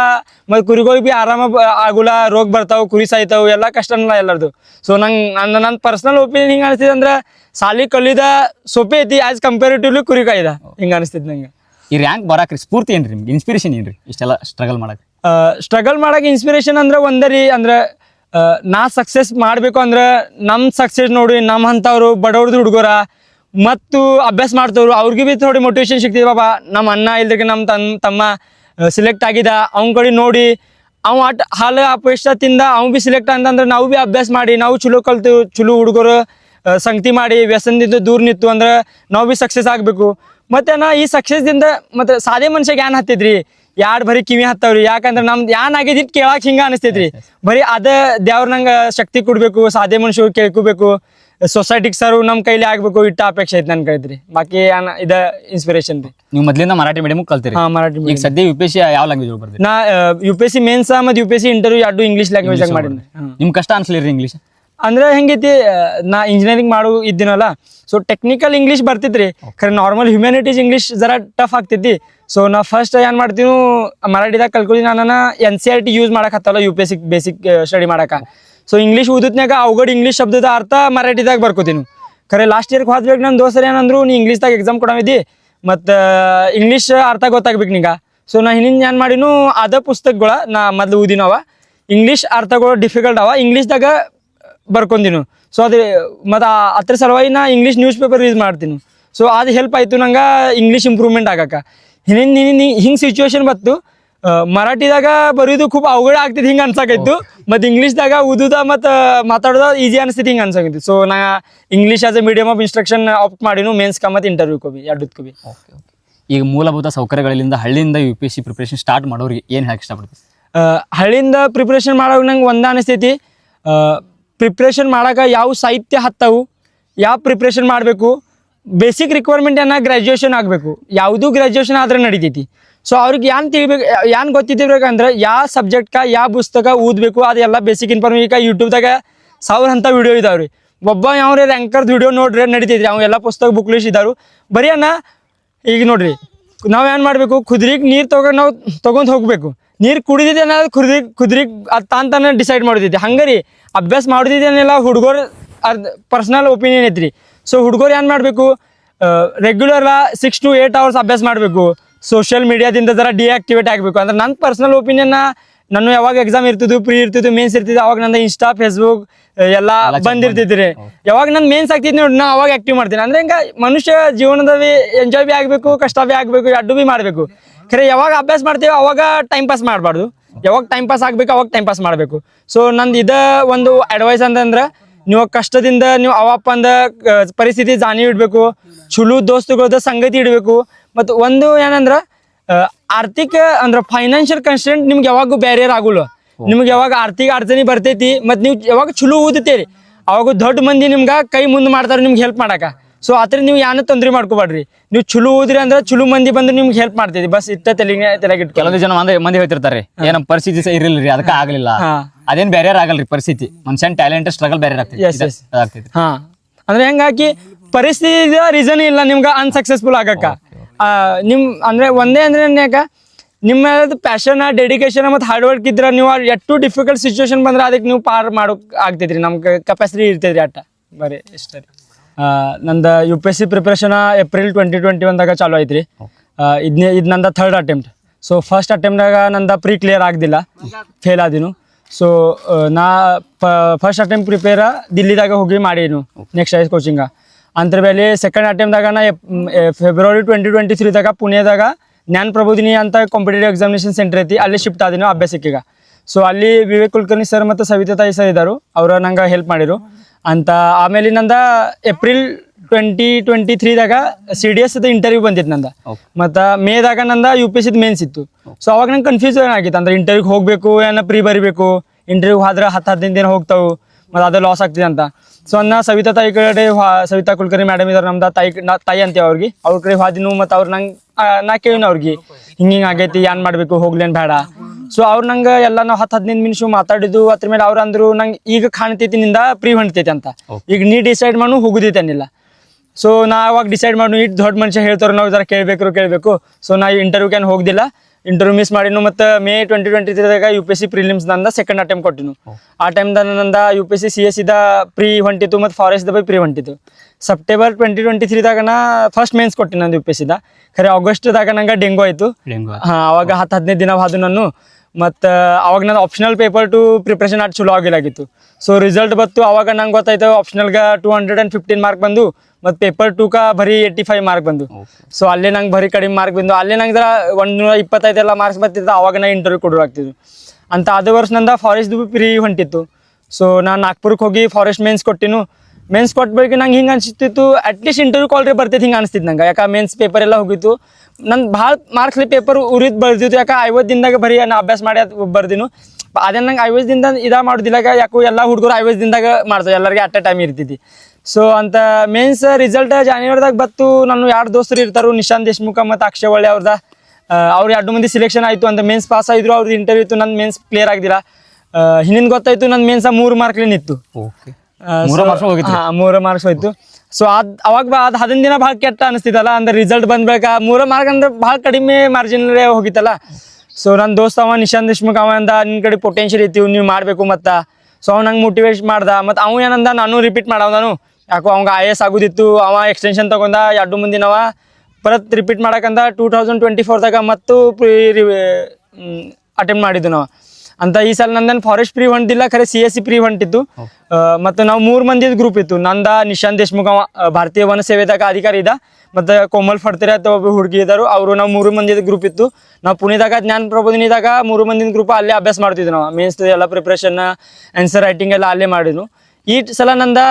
ಮತ್ ಕುರಿಗಳಿಗೆ ಬಿ ಆರಾಮ ಆಗುಲ್ಲ ರೋಗ ಬರ್ತಾವ ಕುರಿ ಸಾಯ್ತಾವ ಎಲ್ಲ ಕಷ್ಟನಲ್ಲ ಎಲ್ಲರದು. ಸೊ ನಂಗೆ ನನ್ನ ನನ್ನ ಪರ್ಸನಲ್ ಒಪಿನಿಯನ್ ಹಿಂಗೆ ಅನಿಸ್ತಿದ್ ಅಂದ್ರೆ ಸಾಲಿ ಕಲಿದ ಸೊಪ್ಪೆ ಐತಿ ಆಸ್ ಕಂಪೇರಿಟಿವ್ಲಿ ಕುರಿ ಕಾಯ್ದ. ಹಿಂಗೆ ಅನಿಸ್ತಿದ್ ನಂಗೆ. ಈ ರ್ಯಾಂಕ್ ಬರಾಕ್ರಿ ಸ್ಫೂರ್ತಿ ಏನ್ರಿ ನಿಮ್ಗೆ? ಇನ್ಸ್ಪಿರೇಷನ್ ಏನ್ರಿ ಇಷ್ಟೆಲ್ಲ ಸ್ಟ್ರಗಲ್ ಮಾಡಕ್ಕೆ ಸ್ಟ್ರಗಲ್ ಮಾಡಕ್ಕೆ ಇನ್ಸ್ಪಿರೇಷನ್ ಅಂದ್ರೆ ಒಂದರಿ ಅಂದ್ರೆ ನಾ ಸಕ್ಸಸ್ ಮಾಡಬೇಕು ಅಂದ್ರೆ ನಮ್ಮ ಸಕ್ಸಸ್ ನೋಡಿ ನಮ್ಮ ಅಂಥವ್ರು ಬಡವ್ರದ್ದು ಹುಡುಗರ ಮತ್ತು ಅಭ್ಯಾಸ ಮಾಡ್ತವ್ರು, ಅವ್ರಿಗೆ ಬಿ ಥೋಡಿ ಮೋಟಿವೇಶನ್ ಸಿಗ್ತದೆ, ಬಾಬಾ ನಮ್ಮ ಅಣ್ಣ ಇಲ್ದಕ್ಕೆ ನಮ್ಮ ತನ್, ತಮ್ಮ ಸಿಲೆಕ್ಟ್ ಆಗಿದ, ಅವ್ನ ಕಡೆ ನೋಡಿ ಅವ ಆಟ, ಹಾಲು ಅಪೇಕ್ಷ ತಿಂದ ಅವ್ ಬಿ ಸಿಲೆಕ್ಟ್ ಅಂತಂದ್ರೆ ನಾವು ಭೀ ಅಭ್ಯಾಸ ಮಾಡಿ, ನಾವು ಚಲೋ ಕಲ್ತು, ಚಲೋ ಹುಡುಗರು ಸಂಗತಿ ಮಾಡಿ, ವ್ಯಸನದಿಂದ ದೂರ ನಿಂತು ಅಂದ್ರೆ ನಾವು ಭೀ ಸಕ್ಸಸ್ ಆಗಬೇಕು. ಮತ್ತೆ ನಾ ಈ ಸಕ್ಸಸ್ದಿಂದ ಮತ್ತೆ ಸಾದೆ ಮನುಷ್ಯಗೆ ಏನ್ ಹತ್ತಿದ್ರಿ, ಯಾಡ್ ಬರೀ ಕಿವಿ ಹತ್ತವ್ರಿ, ಯಾಕಂದ್ರೆ ನಮ್ದು ಯಾನ್ ಆಗಿದ್ದಿಟ್ ಕೇಳಕ್ಕೆ ಹಿಂಗ ಅನಿಸ್ತೈತ್ರಿ. ಬರೀ ಅದ ದೇವ್ರ ನಂಗೆ ಶಕ್ತಿ ಕೊಡಬೇಕು, ಸಾದೆ ಮನುಷ್ಯ ಕೇಳ್ಕೋಬೇಕು. ಸೊಸೈಟಿಗೆ ಸರ್ ನಮ್ಮ ಕೈಲಿ ಆಗಬೇಕು ಇಟ್ಟ ಅಪೇಕ್ಷೆ ಐತೆ ನನ್ನ ಕೈದ್ರಿ ಬಾಕಿ ಏನ್ ಇದ ಇನ್ಸ್ಪಿರೇಷನ್ ರೀ. ನೀವು ಮೊದ್ಲಿಂದ ಮರಾಠಿ ಮೀಡಿಯಂ ಕಲ್ತೀರಿ. ಹಾ ಮರಾಠಿ ಈಗ ಸದ್ಯ ಯು ಪಿ ಎಸ್ ಯಾವ ಲ್ಯಾಂಗ್ವೇಜ್ ಬರ್ತೀರಿ ನಾ U P S C mains ಮತ್ತು U P S C interview ಎರಡು ಇಂಗ್ಲೀಷ್ ಲ್ಯಾಂಗ್ವೇಜ್ ಆಗಿ ಮಾಡಿದ್ರಿ ನಿಮ್ ಕಷ್ಟ ಅನ್ಸ್ಲಿರಿ ಇಂಗ್ಲೀಷ್ ಅಂದ್ರೆ ಹೆಂಗೈತಿ ಆ, ನಾ ಇಂಜಿನಿಯರಿಂಗ್ ಮಾಡು ಇದ್ದೀನಲ್ಲ ಸೊ ಟೆಕ್ನಿಕಲ್ ಇಂಗ್ಲೀಷ್ ಬರ್ತಿತ್ರಿ. ಖರೆ ನಾರ್ಮಲ್ ಹ್ಯುಮ್ಯಾನಿಟೀಸ್ ಇಂಗ್ಲೀಷ್ ಜರಾ ಟಫ್ ಆಗ್ತೈತಿ ಸೊ ನಾ ಫಸ್ಟ್ ಏನು ಮಾಡ್ತೀನಿ ಮರಾಠಿದಾಗ ಕಲ್ಕೊಳಿ ನಾನು N C R T use ಮಾಡಕ್ ಹತ್ತಲ್ಲ U P S C basic study ಮಾಡಕ. ಸೊ ಇಂಗ್ಲೀಷ್ ಓದಿದ್ನಾಗ ಅವಗಡ್ ಇಂಗ್ಲೀಷ್ ಶಬ್ದದ ಅರ್ಥ ಮರಾಠಿದಾಗ ಬರ್ಕೋತೀನಿ. ಖರೆ ಲಾಸ್ಟ್ ಇಯರ್ಗೆ ಹೋದ್ಬೇಕು ನನ್ನ ದೋಸ್ತರು ಏನಂದ್ರು ನೀ ಇಂಗ್ಲೀಷ್ದಾಗ ಎಕ್ಸಾಮ್ ಕೊಡವಿದ್ದಿ ಮತ್ತು ಇಂಗ್ಲೀಷ್ ಅರ್ಥ ಗೊತ್ತಾಗ್ಬೇಕು ನಿಂಗೆ. ಸೊ ನಾ ಹಿಂದಿನ ಏನು ಮಾಡಿನು, ಅದ ಪುಸ್ತಕಗಳ, ನಾ ಮೊದಲು ಊದಿನವ ಇಂಗ್ಲೀಷ್ ಅರ್ಥಗಳು ಡಿಫಿಕಲ್ಟ್ ಅವ ಇಂಗ್ಲೀಷ್ದಾಗ ಬರ್ಕೊಂದಿನು. ಸೊ ಅದು, ಮತ್ತು ಅದ್ರ ಸಲುವಾಗಿ ನಾ ಇಂಗ್ಲೀಷ್ ನ್ಯೂಸ್ ಪೇಪರ್ ಯೂಸ್ ಮಾಡ್ತೀನಿ. ಸೊ ಅದು ಹೆಲ್ಪ್ ಆಯಿತು ನಂಗೆ ಇಂಗ್ಲೀಷ್ ಇಂಪ್ರೂವ್ಮೆಂಟ್ ಆಗಕ್ಕೆ. ಹಿಂದಿನ ಹಿಂಗೆ ಸಿಚುವೇಶನ್ ಬತ್ತು ಮರಾಠಿದಾಗ ಬರೆಯೋದು ಖೂಬ್ ಅವಘಡ ಆಗ್ತಿತ್ತು ಹಿಂಗೆ ಅನ್ಸಾಕೈತು. ಮತ್ತು ಇಂಗ್ಲೀಷ್ದಾಗ ಓದುದ ಮತ್ತು ಮಾತಾಡೋದ ಈಸಿ ಅನಿಸ್ತೈತಿ ಹಿಂಗೆ ಅನ್ಸಾಕೈತಿ. ಸೊ ನಾ English as a medium of instruction opt ಮಾಡಿನು mains ಕಾ ಮತ್ತು ಇಂಟರ್ವ್ಯೂ ಕೋಬಿ ಎರಡಕ್ಕೂ ಬಿ ಈಗ ಮೂಲಭೂತ ಸೌಕರ್ಯಗಳಿಂದ ಹಳ್ಳಿಯಿಂದ U P S C preparation start ಮಾಡೋರಿಗೆ ಏನು ಹೇಳಕ್ಕೆ ಇಷ್ಟಪಡ್ತೀವಿ ಹಳ್ಳಿಯಿಂದ ಪ್ರಿಪ್ರೇಷನ್ ಮಾಡೋಕೆ ನಂಗೆ ಒಂದ ಅನಿಸ್ತೈತಿ ಪ್ರಿಪ್ರೇಷನ್ ಮಾಡಕ್ಕೆ ಯಾವ ಸಾಹಿತ್ಯ ಹತ್ತವು ಯಾವ ಪ್ರಿಪ್ರೇಷನ್ ಮಾಡಬೇಕು ಬೇಸಿಕ್ ರಿಕ್ವೈರ್ಮೆಂಟ್ ಏನ ಗ್ರ್ಯಾಜುಯೇಷನ್ ಆಗಬೇಕು. ಯಾವುದೂ ಗ್ರ್ಯಾಜುಯೇಷನ್ ಆದ್ರೆ ನಡಿತೈತಿ. ಸೊ ಅವ್ರಿಗೆ ಏನ್ ತಿಳಿಬೇಕು ಏನ್ ಗೊತ್ತಿದ್ದಿರ್ಬೇಕಂದ್ರೆ ಯಾವ ಸಬ್ಜೆಕ್ಟ್ಕ ಯಾವ ಪುಸ್ತಕ ಓದ್ಬೇಕು, ಅದೆಲ್ಲ ಬೇಸಿಕ್ ಇನ್ಫಾರ್ಮೇಶನ್ ಈಗ ಯೂಟ್ಯೂಬ್ದಾಗ ಸಾವಿರ ಅಂತ ವಿಡಿಯೋ ಇದಾವ್ರಿ. ಒಬ್ಬ ಯಾವ್ರೆ ರ್ಯಾಂಕರ್ದು ವಿಡಿಯೋ ನೋಡ್ರಿ ನಡೀತಿದ್ರಿ ಅವ್ ಎಲ್ಲ ಪುಸ್ತಕ ಬುಕ್ ಲಿಸ್ಟ್ ಇದಾರು ಬರೀ ಅನ್ನ, ಈಗ ನೋಡ್ರಿ, ನಾವು ಏನ್ ಮಾಡ್ಬೇಕು, ಕುದ್ರಿಗೆ ನೀರು ತಗೊಂಡ್ ನಾವು ತಗೊಂಡ್ ಹೋಗ್ಬೇಕು. ನೀರು ಕುಡಿದಿದೆ ಅನ್ನೋದು ಕುದ್ರಿ ಕುದ್ರಿಗೆ ಅದು ತಾನ್ ತಾನೇ ಡಿಸೈಡ್ ಮಾಡಿದೈತಿ ಹಂಗರಿ, ಅಭ್ಯಾಸ ಮಾಡಿದ್ದೇನೆಲ್ಲ ಹುಡುಗರು ಅರ್ಧ ಪರ್ಸನಲ್ ಒಪಿನಿಯನ್ ಐತ್ರಿ. ಸೊ ಹುಡುಗರು ಏನು ಮಾಡಬೇಕು regular six to eight hours ಅಭ್ಯಾಸ ಮಾಡಬೇಕು. ಸೋಷಿಯಲ್ ಮೀಡಿಯಾದಿಂದ ಜರ ಡಿಆಕ್ಟಿವೇಟ್ ಆಗಬೇಕು. ಅಂದ್ರೆ ನನ್ನ ಪರ್ಸನಲ್ ಒಪಿನಿಯನ್ ನಾನು ಯಾವಾಗ ಎಕ್ಸಾಮ್ ಇರ್ತಿದ್ದು ಪ್ರೀ ಇರ್ತಿದ್ದು ಮೇನ್ಸ್ ಇರ್ತಿದ್ದು ಅವಾಗ ನಂದು ಇನ್ಸ್ಟಾ ಫೇಸ್ಬುಕ್ ಎಲ್ಲ ಬಂದಿರ್ತಿದ್ರೆ. ಯಾವಾಗ ನಾನು ಮೇನ್ಸ್ ಆಗ್ತಿದ್ ನೋಡಿ ನಾ ಅವಾಗ ಆಕ್ಟಿವ್ ಮಾಡ್ತೀನಿ. ಅಂದ್ರೆ ಹಿಂಗ ಮನುಷ್ಯ ಜೀವನದಲ್ಲಿ ಎಂಜಾಯ್ ಬಿ ಆಗಬೇಕು ಕಷ್ಟ ಬಿ ಆಗಬೇಕು ಅಡ್ಡು ಬಿ ಮಾಡಬೇಕು. ಖರೆ ಯಾವಾಗ ಅಭ್ಯಾಸ ಮಾಡ್ತೀವಿ ಅವಾಗ ಟೈಮ್ ಪಾಸ್ ಮಾಡಬಾರ್ದು. ಯಾವಾಗ ಟೈಮ್ ಪಾಸ್ ಆಗ್ಬೇಕು ಅವಾಗ ಟೈಮ್ ಪಾಸ್ ಮಾಡಬೇಕು. ಸೊ ನಂದು ಇದ ಒಂದು ಅಡ್ವೈಸ್ ಅಂತಂದ್ರೆ ನೀವು ಕಷ್ಟದಿಂದ ನೀವು ಅವಪ್ಪಂದ ಪರಿಸ್ಥಿತಿ ಜಾನಿ ಇಡಬೇಕು. ಚಲೋ ದೋಸ್ತುಗಳದ ಸಂಗತಿ ಇಡಬೇಕು. ಮತ್ತು ಒಂದು ಏನಂದ್ರ ಆರ್ಥಿಕ ಅಂದ್ರ ಫೈನಾನ್ಷಿಯಲ್ ಕನ್ಸ್ಟೆಂಟ್ ನಿಮ್ಗೆ ಯಾವಾಗೂ ಬ್ಯಾರಿಯರ್ ಆಗುಲ್ಲ. ನಿಮ್ಗೆ ಯಾವಾಗ ಆರ್ಥಿಕ ಅಡಚಣೆ ಬರ್ತೈತಿ ಮತ್ತು ನೀವು ಯಾವಾಗ ಚಲೋ ಓದುತ್ತೀರಿ ಅವಾಗ ದೊಡ್ಡ ಮಂದಿ ನಿಮ್ಗೆ ಕೈ ಮುಂದೆ ಮಾಡ್ತಾರೆ ನಿಮ್ಗೆ ಹೆಲ್ಪ್ ಮಾಡಕ. ಸೊ ಆತರ ನೀವು ಯಾನ ತೊಂದರೆ ಮಾಡ್ಕೋಬೇಡ್ರಿ ನೀವು ಚಲೋ ಓದ್ರಿ ಅಂದ್ರೆ ಚಲೋ ಮಂದಿ ಬಂದ್ರೆ ನಿಮ್ಗೆ ಹೆಲ್ಪ್ ಮಾಡ್ತೈತಿ. ಬಸ್ ಇತ್ತ ಇಟ್ಕೊಳ್ಳಿ ಕೆಲವೊಂದು ಜನ ಮಂದಿ ಮಂದಿ ಹೇಳ್ತಿರ್ತಾರೆ ಏನೋ ಪರಿಸ್ಥಿತಿ ಸಹ ಇರಲಿಲ್ಲ ರೀ ಅದಕ್ಕೆ ಆಗಲಿಲ್ಲ. ಅದೇನ್ ಬ್ಯಾರಿಯರ್ ಆಗಲ್ರಿ ಪರಿಸ್ಥಿತಿ. ಮನುಷ್ಯನ್ ಟ್ಯಾಲೆಂಟ್ ಸ್ಟ್ರಗಲ್ ಬ್ಯಾರಿಯರ್ ಆಗ್ತೈತಿ. ಹಾ. ಅಂದ್ರೆ ಹೆಂಗಾಕಿ ಪರಿಸ್ಥಿತಿ ರೀಸನ್ ಇಲ್ಲ ನಿಮ್ಗೆ ಅನ್ಸಕ್ಸಸ್ಫುಲ್ ಆಗಕ್ಕ. ನಿಮ್ ಅಂದ್ರೆ ಒಂದೇ ಅಂದ್ರೆ ಯಾಕ ನಿಮ್ಮ ಪ್ಯಾಷನ್ ಡೆಡಿಕೇಶನ್ ಮತ್ತು ಹಾರ್ಡ್ ವರ್ಕ್ ಇದ್ರೆ ನೀವು ಎಷ್ಟು ಡಿಫಿಕಲ್ಟ್ ಸಿಚುವೇಶನ್ ಬಂದ್ರೆ ಅದಕ್ಕೆ ನೀವು ಪಾರ್ ಮಾಡೋಕೆ ಆಗ್ತೈತ್ರಿ ನಮ್ಗೆ ಕೆಪಾಸಿಟಿ ಇರ್ತೈತ್ರಿ ಅಟ್ಟ. ಬರೀ ಇಷ್ಟ ರೀ ನಂದು U P S C preparation April twenty twenty ಒನ್ದಾಗ ಚಾಲು ಐತ್ರಿ. ಇದನ್ನೇ ಇದು ನಂದ ಥರ್ಡ್ ಅಟೆಂಪ್ಟ್ ಸೊ ಫಸ್ಟ್ ಅಟೆಂಪ್ಟಾಗ ನಂದ ಪ್ರೀ ಕ್ಲಿಯರ್ ಆಗಿಲ್ಲ ಫೇಲ್ ಆದಿನು. ಸೊ ನಾ ಫಸ್ಟ್ ಅಟೆಂಪ್ಟ್ ಪ್ರಿಪೇರ ದಿಲ್ಲಿದಾಗ ಹೋಗಿ ಮಾಡೀನು. ನೆಕ್ಸ್ಟ್ ಐಸ್ ಕೋಚಿಂಗ ಅಂತರ ಮೇಲೆ ಸೆಕೆಂಡ್ ಅಟೆಂಪ್ಟ್ದಾಗ ನಾ ಫೆಬ್ರವರಿ ಟ್ವೆಂಟಿ ಟ್ವೆಂಟಿ ತ್ರೀದಾಗ ಪುಣೆದಾಗ ಜ್ಞಾನ ಪ್ರಬೋಧಿನಿ ಅಂತ ಕಾಂಪಿಟೇಟಿವ್ ಎಕ್ಸಾಮಿನೇಷನ್ ಸೆಂಟರ್ ಐತಿ ಅಲ್ಲಿ ಶಿಫ್ಟ್ ಆದಿನ ಅಭ್ಯಾಸಕ್ಕೀಗ ಸೊ ಅಲ್ಲಿ ವಿವೇಕ್ ಕುಲಕರ್ಣಿ ಸರ್ ಮತ್ತು ಸವಿತಾ ತಾಯಿ ಸರ್ ಇದ್ದರು ಅವರು ನಂಗೆ ಹೆಲ್ಪ್ ಮಾಡಿರು. ಅಂತ ಆಮೇಲೆ ನಂದ ಏಪ್ರಿಲ್ ಟ್ವೆಂಟಿ ಟ್ವೆಂಟಿ ತ್ರೀದಾಗ ಸಿ ಡಿ ಎಸ್ ಇಂಟರ್ವ್ಯೂ ಬಂದಿತ್ತು ನಂದ. ಮತ್ತೆ ಮತ್ತು ಮೇದಾಗ ನಂದ ಯು ಪಿ ಎಸ್ ಸಿದ್ ಮೇನ್ಸ್ ಇತ್ತು. ಸೊ ಅವಾಗ ನಂಗೆ ಕನ್ಫ್ಯೂಸನ್ ಆಗಿತ್ತು ಅಂದ್ರೆ ಇಂಟರ್ವ್ಯೂಗೆ ಹೋಗಬೇಕು ಏನೋ ಪ್ರೀ ಬರಿಬೇಕು ಇಂಟರ್ವ್ಯೂಗೆ ಆದ್ರೆ ಹತ್ತು ಹದಿನೈದು ದಿನ ಹೋಗ್ತಾವೆ ಮತ್ತು ಅದು ಲಾಸ್ ಆಗ್ತಿದೆ ಅಂತ. ಸೊ ಅನ್ನ ಸವಿತಾ ತಾಯಿ ಕಡೆ ಸವಿತಾ ಕುಲಕರ್ಣಿ ಮೇಡಮ್ ಇದಾರೆ ನಮ್ದು ತಾಯಿ ತಾಯಿ ಅಂತೀವಿ ಅವ್ರಿಗೆ. ಅವ್ರ ಕಡೆ ಹಾದಿನು ಮತ್ತು ಅವ್ರು ನಂಗೆ ನಾ ಕೇಳಿನ ಅವ್ರಿಗೆ. ಹಿಂಗೆ ಹಿಂಗೆ ಆಗೈತಿ ಏನ್ ಮಾಡಬೇಕು ಹೋಗ್ಲೇನ್ ಬೇಡ. ಸೊ ಅವ್ರು ನಂಗೆ ಎಲ್ಲ ನಾವು ಹತ್ತು ಹದಿನೈದು ನಿಮಿಷ ಮಾತಾಡಿದ್ದು ಅದ್ರ ಮೇಲೆ ಅವ್ರು ಅಂದ್ರು ನಂಗೆ ಈಗ ಕಾಣ್ತೈತಿ ನಿಂದ ಪ್ರೀ ಹೊಣ್ತೈತಿ ಅಂತ ಈಗ ನೀ ಡಿಸೈಡ್ ಮಾಡು ಹೋಗುದೈತೆ ಅನ್ನಿಲ್ಲ ಸೊ ನಾ ಅವಾಗ ಡಿಸೈಡ್ ಮಾಡು ಇಟ್ಟು ದೊಡ್ಡ ಮನುಷ್ಯ ಹೇಳ್ತಾರೆ ನಾವು ಇದರ ಕೇಳಬೇಕು ಕೇಳಬೇಕು. ಸೊ ನಾ ಇಂಟರ್ವ್ಯೂಗೆ ಏನು ಹೋಗ್ದಿಲ್ಲ. ಇಂಟರ್ವ್ಯೂ ಮಿಸ್ ಮಾಡಿನು ಮತ್ತು May twenty twenty ತ್ರೀದಾಗ U P S C prelims ನಂದ ಸೆಕೆಂಡ್ ಅಟೆಂಪ್ಟ್ ಕೊಟ್ಟಿನು ಆ ಟೈಮ್ದಾಗ ನಂದ U P S C C S ಸಿದ pre ಹೊಂಟಿತ್ತು ಮತ್ತು ಫಾರೆಸ್ಟ್ ಬೈ ಪ್ರೀ ಹೊಂಟಿತ್ತು. ಸೆಪ್ಟೆಂಬರ್ ಟ್ವೆಂಟಿ ಟ್ವೆಂಟಿ ತ್ರೀದಾಗ ನಾ ಫಸ್ಟ್ ಮೇನ್ಸ್ ಕೊಟ್ಟಿನಿ ನಂದು ಯು ಪಿ ಎಸ್ ಸಿದ ಖರೆ ಆಗಸ್ಟ್ದಾಗ ನಂಗೆ ಡೆಂಗು ಆಯಿತು. ಡೆಂಗು ಹಾಂ ಅವಾಗ ಹತ್ತು ಹದಿನೈದು ದಿನ ಹಾದು ನಾನು ಮತ್ತು ಅವಾಗ ನಾನು ಆಪ್ಷನಲ್ ಪೇಪರ್ ಟು ಪ್ರಿಪ್ರೇಷನ್ ಅಷ್ಟು ಚಲೋ ಆಗಿಲ್ಲಾಗಿತ್ತು ಸೊ ರಿಸಲ್ಟ್ ಬತ್ತು ಅವಾಗ ನಂಗೆ ಗೊತ್ತಾಯ್ತು ಆಪ್ಷನಲ್ಗೆ two hundred and fifteen mark ಬಂದು ಮತ್ತು ಪೇಪರ್ ಟೂಕ ಬರೀ ಏಯ್ಟಿ ಫೈವ್ ಮಾರ್ಕ್ ಬಂದು ಸೊ ಅಲ್ಲೇ ನಂಗೆ ಬರೀ ಕಡಿಮೆ ಮಾರ್ಕ್ ಬಂದು ಅಲ್ಲೇ ನಂಗೆ ಜರ ಒಂದು ನೂರ ಇಪ್ಪತ್ತೈದೆಲ್ಲ ಮಾರ್ಕ್ಸ್ ಬರ್ತಿತ್ತು ಅವಾಗ ನಾ ಇಂಟರ್ವ್ಯೂ ಕೊಡೋ ಆಗ್ತಿದ್ದು ಅಂತ ಅದು ವರ್ಷ ನಂದ ಫಾರೆಸ್ಟ್ ಫ್ರೀ ಹೊಂಟಿತ್ತು. ಸೊ ನಾನು ನಾಗ್ಪುರಕ್ಕೆ ಹೋಗಿ ಫಾರೆಸ್ಟ್ ಮೇನ್ಸ್ ಕೊಟ್ಟಿನು. ಮೇನ್ಸ್ ಕೊಟ್ಟ ಬಳಿಕ ನಂಗೆ ಹಿಂಗೆ ಅನಿಸ್ತಿತ್ತು. ಅಟ್ಲೀಸ್ಟ್ ಇಂಟರ್ವ್ಯೂ ಕಾಲ್ರಿ ಬರ್ತೈತಿ ಹಿಂಗೆ ಅನಿಸ್ತಿತ್ತು ನಂಗೆ. ಯಾಕೆ ಮೇನ್ಸ್ ಪೇಪರ್ ಎಲ್ಲ ಹೋಗಿತ್ತು. ನಂದು ಭಾಳ ಮಾರ್ಕ್ಸ್ಲಿ ಪೇಪರ್ ಉರಿದು ಬರ್ದಿತ್ತು ಯಾಕೆ ಐವತ್ತು ದಿನದಾಗ ಬರೀ ನಾನು ಅಭ್ಯಾಸ ಮಾಡಿ ಅದು ಬರ್ದಿನು. ಅದೇ ನಂಗೆ ಐವತ್ತು ದಿನದ ಇದು ಮಾಡೋದಿಲ್ಲ. ಯಾಕೋ ಎಲ್ಲ ಹುಡುಗರು ಐವತ್ತು ದಿನದಾಗ ಮಾಡ್ತಾರೆ ಎಲ್ಲರಿಗೆ ಅಟ್ ಎ ಟೈಮ್ ಇರ್ತೈತಿ ಸೊ ಅಂತ ಮೇನ್ಸ್ ರಿಸಲ್ಟ್ ಜಾನ್ವರಿದಾಗ ಬತ್ತು ನಾನು ಎರಡು ದೋಸ್ತರು ಇರ್ತಾರು. ನಿಶಾಂತ್ ದೇಶ್ಮುಖ ಮತ್ತು ಅಕ್ಷಯ್ ಒಳ್ಳೆ ಅವ್ರದ. ಅವ್ರು ಎರಡು ಮಂದಿ ಸಿಲೆಕ್ಷನ್ ಆಯಿತು. ಅಂತ ಮೇನ್ಸ್ ಪಾಸ್ ಆಯಿದ್ರು ಅವ್ರದ್ದು ಇಂಟರ್ವ್ಯೂ ಇತ್ತು. ನನ್ನ ಮೇನ್ಸ್ ಕ್ಲಿಯರ್ ಆಗಿದ್ದಿಲ್ಲ. ಹಿಂದಿನ ಗೊತ್ತಾಯಿತು. ನನ್ನ ಮೇನ್ಸ ಮೂರು ಮಾರ್ಕ್ಲಿ ನಿತ್ತು ಓಕೆ ಮೂರು ಮಾರ್ಕ್ಸ್ ಹೋಯ್ತು. ಸೊ ಅದ್ ಅವಾಗ ಅದ್ ಹದಿನ ದಿನ ಭಾಳ ಕೆಟ್ಟ ಅನಿಸ್ತಿತ್ತಲ್ಲ ಅಂದ್ರೆ ರಿಸಲ್ಟ್ ಬಂದ್ಬೇಕ ಮೂರ ಮಾರ್ಕ್ ಅಂದ್ರೆ ಭಾಳ ಕಡಿಮೆ ಮಾರ್ಜಿನ್ ಹೋಗಿತ್ತಲ್ಲ. ಸೊ ನನ್ನ ದೋಸ್ತ ಅವ ನಿಶಾಂತ್ ದೇಶ್ಮುಖ್ ಅವ ಅಂದ ನಿನ್ ಕಡೆ ಪೊಟೆನ್ಷಿಯಲ್ ಐತಿ ನೀವು ಮಾಡಬೇಕು ಮತ್ತ. ಸೊ ಅವ ನಂಗೆ ಮೋಟಿವೇಟ್ ಮಾಡ್ದ. ಮತ್ತು ಅವ ಏನಂದ ನಾನು ರಿಪೀಟ್ ಮಾಡವ ನಾನು ಯಾಕೋ ಅವಂಗ ಐ ಎಸ್ ಆಗುದಿತ್ತು ಅವ ಎಕ್ಸ್ಟೆನ್ಷನ್ ತಗೊಂಡ ಎರಡು ಮುಂದಿನವ ಪರತ್ ರಿಪೀಟ್ ಮಾಡಕ್ಕಂದ ಟೂ ತೌಸಂಡ್ ಟ್ವೆಂಟಿ ಫೋರ್ದಾಗ ಮತ್ತು ಅಟೆಂಪ್ಟ್ ಮಾಡಿದ್ದು ನಾವು ಅಂತ ಈ ಸಲ ನಂದನ್ ಫಾರೆಸ್ಟ್ ಪ್ರೀ ಹೊಂಟಿಲ್ಲ ಖರೆ ಸಿ ಎಸ್ ಸಿ ಪ್ರೀ ಹೊಂಟಿತ್ತು ಮತ್ತು ನಾವು ಮೂರು ಮಂದಿದ ಗ್ರೂಪ್ ಇತ್ತು. ನಂದ ನಿಶಾಂತ್ ದೇಶ್ಮುಖ ಭಾರತೀಯ ವನ ಸೇವೆದಾಗ ಅಧಿಕಾರಿ ಇದ್ದ ಮತ್ತು ಕೋಮಲ್ ಫಡ್ತಿರ ಅಥವಾ ಒಬ್ಬ ಹುಡುಗಿ ಇದ್ದರು ಅವರು ನಾವು ಮೂರು ಮಂದಿದ ಗ್ರೂಪ್ ಇತ್ತು. ನಾವು ಪುಣೆದಾಗ ಜ್ಞಾನ ಪ್ರಬೋಧನಿದಾಗ ಮೂರು ಮಂದಿನ ಗ್ರೂಪ್ ಅಲ್ಲೇ ಅಭ್ಯಾಸ ಮಾಡ್ತಿದ್ವಿ ನಾವು. ಮೀನ್ಸ್ ಎಲ್ಲ ಪ್ರಿಪ್ರೇಷನ್ ಆನ್ಸರ್ ರೈಟಿಂಗ್ ಎಲ್ಲ ಅಲ್ಲೇ ಮಾಡಿದ್ವು. ಈ ಸಲ ನಂದ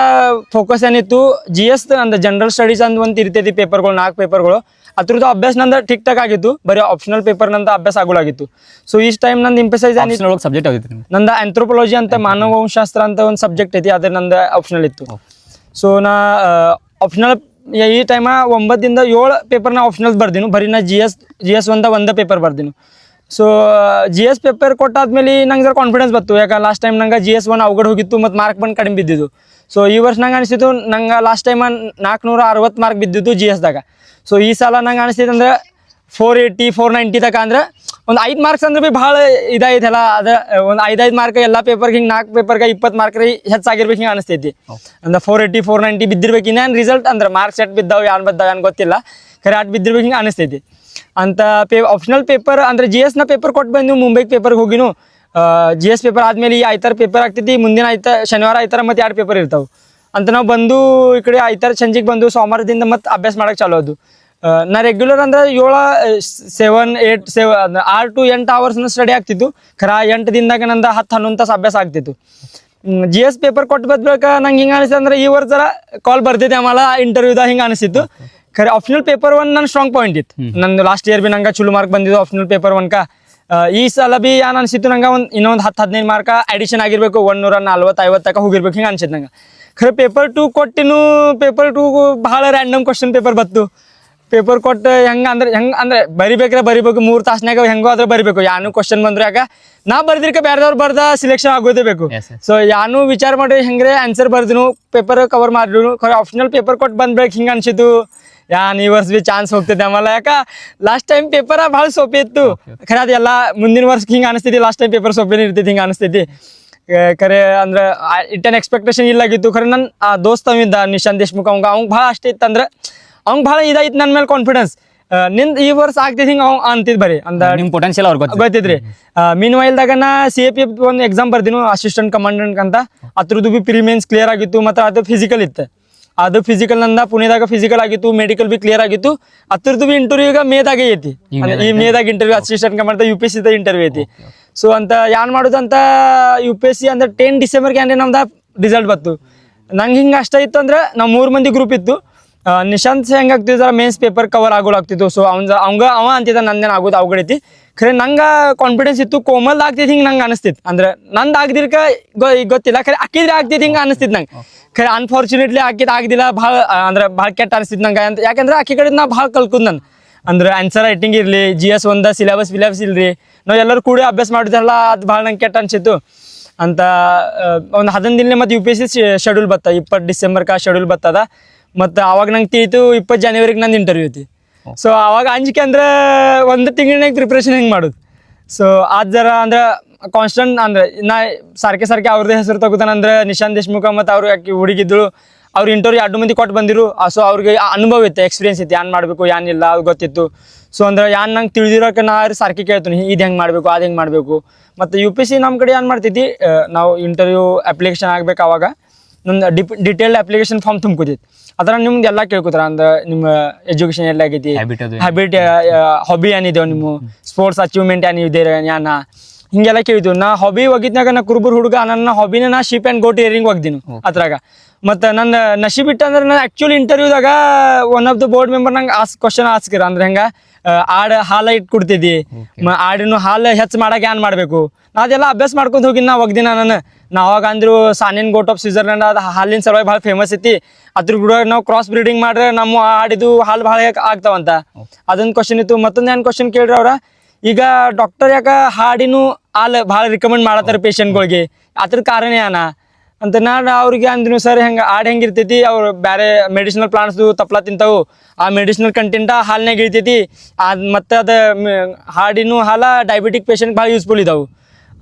ಫೋಕಸ್ ಏನಿತ್ತು ಜಿ ಎಸ್ ಅಂದ ಜನರಲ್ ಸ್ಟಡೀಸ್ ಅಂದ್ ಒಂದು ಇರ್ತೈತಿ ಪೇಪರ್ಗಳು ನಾಲ್ಕು ಪೇಪರ್ಗಳು ಅದ್ರದ್ದು ಅಭ್ಯಾಸ ನಂದ ಠಿಕ್ ಟಾಕ್ ಆಗಿತ್ತು ಬರೀ ಆಪ್ಷನಲ್ ಪೇಪರ್ ನಂದ ಅಭ್ಯಾಸ ಆಗೋಲಾಗಿತ್ತು ಸೊ ಈ ಟೈಮ್ ನಂದು ಇಂಪಸೈಸ್ ಒಳಗೆ ಸಬ್ಜೆಕ್ಟ್ ಆಗಿತ್ತು ನಂದು ಆಂಥ್ರೋಪಾಲಜಿ ಅಂತ ಮಾನವ ವಂಶಾಸ್ತ್ರ ಅಂತ ಒಂದು ಸಬ್ಜೆಕ್ಟ್ ಐತಿ ಆದ್ರೆ ನಂದು ಆಪ್ಷನಲ್ ಇತ್ತು. ಸೊ ನಾ ಆಪ್ಷನಲ್ ಈ ಟೈಮ ಒಂಬತ್ತಿಂದ ಏಳು ಪೇಪರ್ನ ಆಪ್ಷನಲ್ ಬರ್ದಿನು ಬರೀ ನಾ ಜಿ ಎಸ್ ಜಿ ಎಸ್ ಒಂದ ಒಂದೇ ಪೇಪರ್ ಬರ್ದಿನು. ಸೊ ಜಿ ಎಸ್ ಪೇಪರ್ ಕೊಟ್ಟಾದ್ಮೇಲೆ ನಂಗೆ ಜರ ಕಾನ್ಫಿಡೆನ್ಸ್ ಬಂತು ಯಾಕೆ ಲಾಸ್ಟ್ ಟೈಮ್ ನಂಗೆ ಜಿ ಎಸ್ ಒನ್ ಅವಗಡ್ ಹೋಗಿತ್ತು ಮತ್ತು ಮಾರ್ಕ್ ಬಂದು ಕಡಿಮೆ ಬಿದ್ದಿದ್ದು. ಸೊ ಈ ವರ್ಷ ನಂಗೆ ಅನಿಸಿದ್ದು ನಂಗೆ ಲಾಸ್ಟ್ ಟೈಮ್ ನಾಲ್ಕುನೂರ ಅರವತ್ತು ಮಾರ್ಕ್ ಬಿದ್ದಿದ್ದು ಜಿ ಎಸ್ದಾಗ ಸೊ ಈ ಸಲ ನಂಗೆ ಅನಿಸ್ತಿತ್ತು ಅಂದ್ರೆ ಫೋರ್ ಏಯ್ಟಿ ಫೋರ್ ನೈಂಟಿ ತಕ ಅಂದ್ರೆ ಒಂದು ಐದು ಮಾರ್ಕ್ಸ್ ಅಂದ್ರೆ ಭೀ ಭಾಳ ಇದಾಯ್ತಲ್ಲ ಅದು ಒಂದು ಐದೈದು ಮಾರ್ಕ್ ಎಲ್ಲ ಪೇಪರ್ಗೆ ಹಿಂಗೆ ನಾಲ್ಕು ಪೇಪರ್ಗೆ ಇಪ್ಪತ್ತು ಮಾರ್ಕ್ ರೀ ಹೆಚ್ಚಾಗಿರ್ಬೇಕು ಹಿಂಗೆ ಅನಿಸ್ತೈತಿ. ಅಂದ್ರೆ ಫೋರ್ ಏಯ್ಟಿ ಫೋರ್ ನೈಂಟಿ ಬಿದ್ದಿರ್ಬೇಕು ಇನ್ನೇನು ರಿಸಲ್ಟ್ ಅಂದ್ರೆ ಮಾರ್ಕ್ಸ್ ಎಟ್ ಬಿದ್ದಾವೆ ಯಾರು ಬಿದ್ದಾವೆ ಏನು ಗೊತ್ತಿಲ್ಲ. ಖರೆ ಅಟ್ ಬಿದ್ದಿರ್ಬೇಕು ಹಿಂಗೆ ಅನಿಸ್ತೈತಿ. ಅಂತ ಪೇ ಆಪ್ಷನಲ್ ಪೇಪರ್ ಅಂದ್ರೆ ಜಿ ಎಸ್ನ ಪೇಪರ್ ಕೊಟ್ಟು ಬಂದು ಮುಂಬೈಗೆ ಪೇಪರ್ಗೆ ಹೋಗಿನು ಜಿ ಎಸ್ ಪೇಪರ್ ಆದ್ಮೇಲೆ ಈ ಐತಾರ ಪೇಪರ್ ಆಗ್ತೈತಿ ಮುಂದಿನ ಐತ ಶನಿವಾರ ಐತಾರ ಮತ್ತು ಎರಡು ಪೇಪರ್ ಇರ್ತಾವೆ. ಅಂತ ನಾವು ಬಂದು ಈ ಕಡೆ ಐತಾರ ಸಂಜೆಗೆ ಬಂದು ಸೋಮವಾರದಿಂದ ಮತ್ತೆ ಅಭ್ಯಾಸ ಮಾಡಕ್ಕೆ ಚಾಲು ಅದು. ನಾ ರೆಗ್ಯುಲರ್ ಅಂದ್ರೆ ಏಳ ಸೆವೆನ್ ಏಟ್ ಸೆವೆನ್ ಆರು ಟು ಎಂಟು ಅವರ್ಸ್ನ ಸ್ಟಡಿ ಆಗ್ತಿತ್ತು. ಖರ ಎಂಟು ದಿನದಾಗ ನಂದು ಹತ್ತು ಹನ್ನೊಂದು ತಾಸು ಅಭ್ಯಾಸ ಆಗ್ತಿತ್ತು. ಜಿ ಎಸ್ ಪೇಪರ್ ಕೊಟ್ಟು ಬದ್ಬೇಕಾ ನಂಗೆ ಹಿಂಗೆ ಅನಿಸ್ತು ಅಂದ್ರೆ ಈ ವರ್ಷ ಜರ ಕಾಲ್ ಬರ್ತಿದ್ದೆ ಆಮೇಲೆ ಇಂಟರ್ವ್ಯೂದಾಗ ಹಿಂಗೆ ಅನಿಸ್ತಿತ್ತು. ಖರೆ ಆಪ್ಷನಲ್ ಪೇಪರ್ ಒನ್ ನನ್ನ ಸ್ಟ್ರಾಂಗ್ ಪಾಯಿಂಟ್ ಇತ್ತು. ನಂದು ಲಾಸ್ಟ್ ಇಯರ್ ಬಿ ನಂಗೆ ಚುಲು ಮಾರ್ಕ್ ಬಂದಿದ್ದು ಆಪ್ಷನಲ್ ಪೇಪರ್ ಒನ್ಕ ಈ ಸಲ ಬಿ ಏನ್ ಅನ್ಸಿತ್ತು ನಂಗೆ ಒಂದು ಇನ್ನೊಂದು ಹತ್ತು ಹದಿನೈದು ಮಾರ್ಕ ಅಡಿಷನ್ ಆಗಿರ್ಬೇಕು ಒಂದೂರ ನಲ್ವತ್ತು ಐವತ್ತು ತನಕ ಹೋಗಿರ್ಬೇಕು ಹಿಂಗೆ ಅನ್ಸಿತ್ತು ನಂಗೆ. ಖರೆ ಪೇಪರ್ ಟೂ ಕೊಟ್ಟಿನು ಪೇಪರ್ ಟೂ ಭಾಳ ರ್ಯಾಂಡಮ್ ಕ್ವಶನ್ ಪೇಪರ್ ಬತ್ತು ಪೇಪರ್ ಕೊಟ್ಟು ಹೆಂಗೆ ಅಂದ್ರೆ ಹೆಂಗೆ ಅಂದ್ರೆ ಬರಿಬೇಕ್ರೆ ಬರಿಬೇಕು ಮೂರು ತಾಸ್ನಾಗ ಹೆಂಗೋ ಆದ್ರೆ ಬರಿಬೇಕು. ಯಾನು ಕ್ವಶನ್ ಬಂದ್ರೆ ಯಾಕ ನಾ ಬರ್ದಿರ್ಕ ಬೇರೆದವ್ರು ಬರ್ದ ಸಿಲೆಕ್ಷನ್ ಆಗೋದೇ ಬೇಕು. ಸೊ ಯಾನು ವಿಚಾರ ಮಾಡಿ ಹೆಂಗ್ರೆ ಆನ್ಸರ್ ಬರ್ದಿನು ಪೇಪರ್ ಕವರ್ ಮಾಡಿದ್ರು ಖರೆ ಆಪ್ಷನಲ್ ಪೇಪರ್ ಕೊಟ್ಟು ಬಂದ್ಬೇಕು ಹಿಂಗೆ ಅನ್ಸಿದ್ದು. ಯಾನ್ ಈ ವರ್ಷ ಬಿ ಚಾನ್ಸ್ ಹೋಗ್ತಿದ್ದೆ ಆಮೇಲೆ ಯಾಕ? ಲಾಸ್ಟ್ ಟೈಮ್ ಪೇಪರ್ ಭಾಳ ಸೋಪಿ ಇತ್ತು. ಖರೆ ಅದೆಲ್ಲ ಮುಂದಿನ ವರ್ಷ ಹಿಂಗೆ ಅನಿಸ್ತೈತಿ ಲಾಸ್ಟ್ ಟೈಮ್ ಪೇಪರ್ ಸೋಪಿನ ಇರ್ತೈತಿ ಹಿಂಗೆ ಅನಿಸ್ತೈತಿ. ಖರೆ ಅಂದ್ರೆ ಇಟ್ಟನ್ ಎಕ್ಸ್ಪೆಕ್ಟೇಷನ್ ಇಲ್ಲಾಗಿತ್ತು. ಖರೆ ನನ್ನ ಆ ದೋಸ್ತ ಅವಿದ್ದ ನಿಶಾಂತ್ ದೇಶ್ಮುಖ್ ಅವಂಗ ಅವ್ಗೆ ಭಾಳ ಅಷ್ಟೇ ಇತ್ತಂದ್ರೆ ಅವ್ಗೆ ಭಾಳ ಇದಾಯ್ತು ನನ್ನ ಮೇಲೆ ಕಾನ್ಫಿಡೆನ್ಸ್ನಿಂದ ಈ ವರ್ಷ ಆಗ್ತೈತಿ ಹಿಂಗ ಅವ್ ಅಂತಿದ್ ಬರೀ. ಅಂದ ನಿಮ್ ಪೊಟೆನ್ಶಿಯಲ್ ಅವ್ರಿಗೆ ಗೊತ್ತಿದ್ರಿ. ಮೀನ್ ವೈಲ್ದಾಗ ನಾ ಸಿ ಎ ಪಿ ಎಫ್ ಒಂದು ಎಕ್ಸಾಮ್ ಬರ್ದಿನ ಅಸಿಸ್ಟೆಂಟ್ ಕಮಾಂಡೆಂಟ್ ಅಂತ. ಅದ್ರದ್ದು ಬಿ ಪ್ರಿಮಿಯನ್ಸ್ ಕ್ಲಿಯರ್ ಆಗಿತ್ತು ಮತ್ತೆ ಅದು ಫಿಸಿಕಲ್ ಇತ್ತು. ಅದು ಫಿಸಿಕಲ್ ನಂದ ಪುಣೆದಾಗ ಫಿಸಿಕಲ್ ಆಗಿತ್ತು ಮೆಡಿಕಲ್ ಬಿ ಕ್ಲಿಯರ್ ಆಗಿತ್ತು. ಅದ್ರದ್ದು ಬಿ ಇಂಟರ್ವ್ಯೂ ಈಗ ಮೇದಾಗೆ ಐತಿ ಅಂದ್ರೆ ಈ ಮೇದಾಗ interview assistant command U P S interview ಐತಿ. ಸೊ ಅಂತ ಯಾನ್ ಮಾಡೋದಂತ ಯು ಪಿ ಎಸ್ ಸಿ ಅಂದ್ರೆ ಟೆನ್ ಡಿಸೆಂಬರ್ಗೆ ಅಂದ್ರೆ ನಮ್ದು ರಿಸಲ್ಟ್ ಬತ್ತು ನಂಗೆ ಹಿಂಗೆ ಅಷ್ಟ ಇತ್ತು ಅಂದ್ರೆ ನಾವು ಮೂರು ಮಂದಿ ಗ್ರೂಪ್ ಇತ್ತು. ನಿಶಾಂತ್ ನಿಶಾಂತ್ ಹೆಂಗಾಗ್ತಿದ್ರು ಮೇನ್ಸ್ ಪೇಪರ್ ಕವರ್ ಆಗೋಲಾಗ್ತಿತ್ತು ಸೊ ಅವ್ನ ಅವಂಗ ಅವ ಅಂತಿದ್ದ ನಂದೇನು ಆಗೋದು ಅವಗಡೈತಿ ಖರೆ ನಂಗೆ ಕಾನ್ಫಿಡೆನ್ಸ್ ಇತ್ತು ಕೋಮಲ್ ಆಗ್ತೈತಿ ಹಿಂಗೆ ನಂಗೆ ಅನಿಸ್ತಿತ್ತು ಅಂದ್ರೆ ನಂದು ಆಗ್ದಿರ್ಕ ಗೊತ್ತಿಲ್ಲ. ಖರೆ ಅಕ್ಕಿದ್ರೆ ಆಗ್ತಿತ್ತು ಹಿಂಗೆ ಅನಿಸ್ತಿತ್ತು ನಂಗೆ. ಖರೆ ಅನ್ಫಾರ್ಚುನೇಟ್ಲಿ ಆಕಿದ್ ಆಗದಿಲ್ಲ, ಭಾಳ, ಅಂದ್ರೆ ಭಾಳ ಕೆಟ್ಟ ಅನಿಸ್ತಿತ್ತು ನಂಗೆ. ಅಂತ ಯಾಕಂದ್ರೆ ಆಕಿ ಕಡೆ ನಾ ಭಾಳ ಕಲ್ಕುದ್ ನಾನು. ಅಂದ್ರೆ ಆನ್ಸರ್ ರೈಟಿಂಗ್ ಇರಲಿ ಜಿ ಎಸ್ ಒಂದ ಸಿಲೆಬಸ್ ವಿಲೆಬಸ್ ಇಲ್ರಿ. ನಾವು ಎಲ್ಲರೂ ಕೂಡಿ ಅಭ್ಯಾಸ ಮಾಡಿದ್ರಲ್ಲ, ಅದು ಭಾಳ ನಂಗೆ ಕೆಟ್ಟ ಅನ್ಸಿತ್ತು. ಅಂತ ಒಂದು ಹದಿನೈದು ದಿನ ಮತ್ತು U P S C schedule ಬತ್ತ, ಇಪ್ಪತ್ತು ಡಿಸೆಂಬರ್ಕ ಶೆಡ್ಯೂಲ್ ಬತ್ತದ. ಮತ್ತು ಅವಾಗ ನಂಗೆ ತಿಳಿತು, ಇಪ್ಪತ್ತು ಜನವರಿಗೆ ನಂದು ಇಂಟರ್ವ್ಯೂ ಐತಿ. ಸೊ ಅವಾಗ ಅಂಜಿಕೆ ಅಂದ್ರೆ ಒಂದು ತಿಂಗಳಿನಾಗ ಪ್ರಿಪ್ರೇಷನ್ ಹೆಂಗೆ ಮಾಡೋದು? ಸೊ ಆ ಜರ ಅಂದ್ರೆ ಕಾನ್ಸ್ಟೆಂಟ್ ಅಂದ್ರೆ ನಾ ಸಾರ್ಕೆ ಸಾರ್ಕೆ ಅವ್ರದ್ದೇ ಹೆಸರು ತಗೋತಾನ ಅಂದ್ರೆ ನಿಶಾಂತ್ ದೇಶ್ಮುಖ ಮತ್ತು ಅವ್ರು ಯಾಕೆ ಹುಡುಗಿದ್ರು ಅವ್ರು ಇಂಟರ್ವ್ಯೂ ಎರಡು ಮಂದಿ ಕೊಟ್ಟು ಬಂದಿರು. ಸೊ ಅವ್ರಿಗೆ ಅನುಭವ ಇತ್ತು ಎಕ್ಸ್ಪೀರಿಯನ್ಸ್ ಇತ್ತು ಏನ್ ಮಾಡಬೇಕು ಇಲ್ಲ, ಅದು ಗೊತ್ತಿತ್ತು. ಸೊ ಅಂದ್ರೆ ಯಾನ್ ನಂಗೆ ತಿಳಿದಿರೋಕೆ ನಾ ಸಾರ್ಕೆ ಕೇಳ್ತೀನಿ ಇದು ಹೆಂಗೆ ಮಾಡಬೇಕು ಅದು ಹೆಂಗೆ ಮಾಡಬೇಕು. ಮತ್ತು ಯು ಪಿ ಸಿ ನಮ್ಮ ಕಡೆ ಏನು ಮಾಡ್ತಿದ್ದಿ ನಾವು ಇಂಟರ್ವ್ಯೂ ಅಪ್ಲಿಕೇಶನ್ ಆಗಬೇಕು ಅವಾಗ ನನ್ನ ಡಿಪ್ ಡಿಟೇಲ್ಡ್ ಅಪ್ಲಿಕೇಶನ್ ಫಾರ್ಮ್ ತುಂಬ್ಕೋತೈತಿ ಅದ್ರ ನಿಮ್ದು ಎಲ್ಲ ಕೇಳ್ಕೊತಾರ. ಅಂದ್ರೆ ನಿಮ್ಮ ಎಜುಕೇಶನ್ ಎಲ್ಲ ಆಗೈತಿ ಹ್ಯಾಬಿಟ್ ಹಾಬಿ ಏನಿದೆ ನಿಮ್ಮ ಸ್ಪೋರ್ಟ್ಸ್ ಅಚೀವ್ಮೆಂಟ್ ಏನಿದೆ ಯಾನ ಹಿಂಗೆಲ್ಲ ಕೇಳಿದ್ವು. ನಾ ಹಾಬಿ ಒಗಿದ್ನಾಗ ನಾ ಕುರುಬುರ್ ಹುಡುಗ ನನ್ನ ಹಾಬಿನ ನಾ ಶಿಪ್ ಆ್ಯಂಡ್ ಗೋಟ್ ಇಯರಿಂಗ್ ಒಗ್ದಿನಿ ಅದ್ರಾಗ. ಮತ್ತು ನನ್ನ ನಶೀಬ್ ಇಟ್ಟು ಅಂದ್ರೆ ನಾನು actually ಇಂಟರ್ವ್ಯೂದಾಗ one of the board member ನಂಗೆ ಆಸ್ ಕ್ವಶನ್ ಆಸ್ಕಿರ. ಅಂದ್ರೆ ಹೆಂಗೆ? ಆಡು ಹಾಲ ಇಟ್ಟು ಕೊಡ್ತಿದ್ದಿ. ಮ ಆಡಿನ ಹಾಲು ಹೆಚ್ಚು ಮಾಡಕ್ಕೆ ಏನ್ ಮಾಡಬೇಕು? ನಾ ಅದೆಲ್ಲ ಅಭ್ಯಾಸ ಮಾಡ್ಕೊಂಡು ಹೋಗಿ ನಾ ಒಗ್ದಿನ ನಾನು. ನಾ ಅವಾಗ ಅಂದ್ರು ಸಾನಿನ್ ಗೋಟ್ ಆಫ್ ಸ್ವಿಟ್ಜರ್ಲೆಂಡ್ ಅದು ಹಾಲಿನ ಸಲುವಾಗಿ ಭಾಳ ಫೇಮಸ್ ಐತಿ. ಅದ್ರ ಕೂಡ ನಾವು ಕ್ರಾಸ್ ಬ್ರೀಡಿಂಗ್ ಮಾಡ್ರೆ ನಮ್ಮ ಆಡಿದು ಹಾಲು ಭಾಳ ಆಗ್ತಾವಂತ. ಅದೊಂದು ಕ್ವಶನ್ ಇತ್ತು. ಮತ್ತೊಂದು ಏನು ಕ್ವಶನ್ ಕೇಳ್ರಿ ಅವ್ರ? ಈಗ ಡಾಕ್ಟರ್ ಯಾಕ ಹಾಡಿನೂ ಹಾಲು ಭಾಳ ರಿಕಮೆಂಡ್ ಮಾಡತ್ತಾರ ಪೇಷಂಟ್ಗಳಿಗೆ ಅದ್ರ ಕಾರಣ ಏನ? ಅಂತ ನಾನು ಅವ್ರಿಗೆ ಅಂದಿನು ಸರ್ ಹೆಂಗೆ ಆಡ್ ಹೆಂಗೆ ಇರ್ತೈತಿ ಅವ್ರು ಬೇರೆ ಮೆಡಿಸಿನಲ್ ಪ್ಲಾಂಟ್ಸ್ದು ತಪ್ಪಲ ತಿಂತಾವು. ಆ ಮೆಡಿಸಿನಲ್ ಕಂಟೆಂಟ ಹಾಲ್ನಾಗ ಇಳಿತೈತಿ. ಅದು ಮತ್ತು ಅದು ಹಾಡಿನೂ ಹಾಲ ಡಯಾಬಿಟಿಕ್ ಪೇಷಂಟ್ ಭಾಳ ಯೂಸ್ಫುಲ್ ಇದಾವು.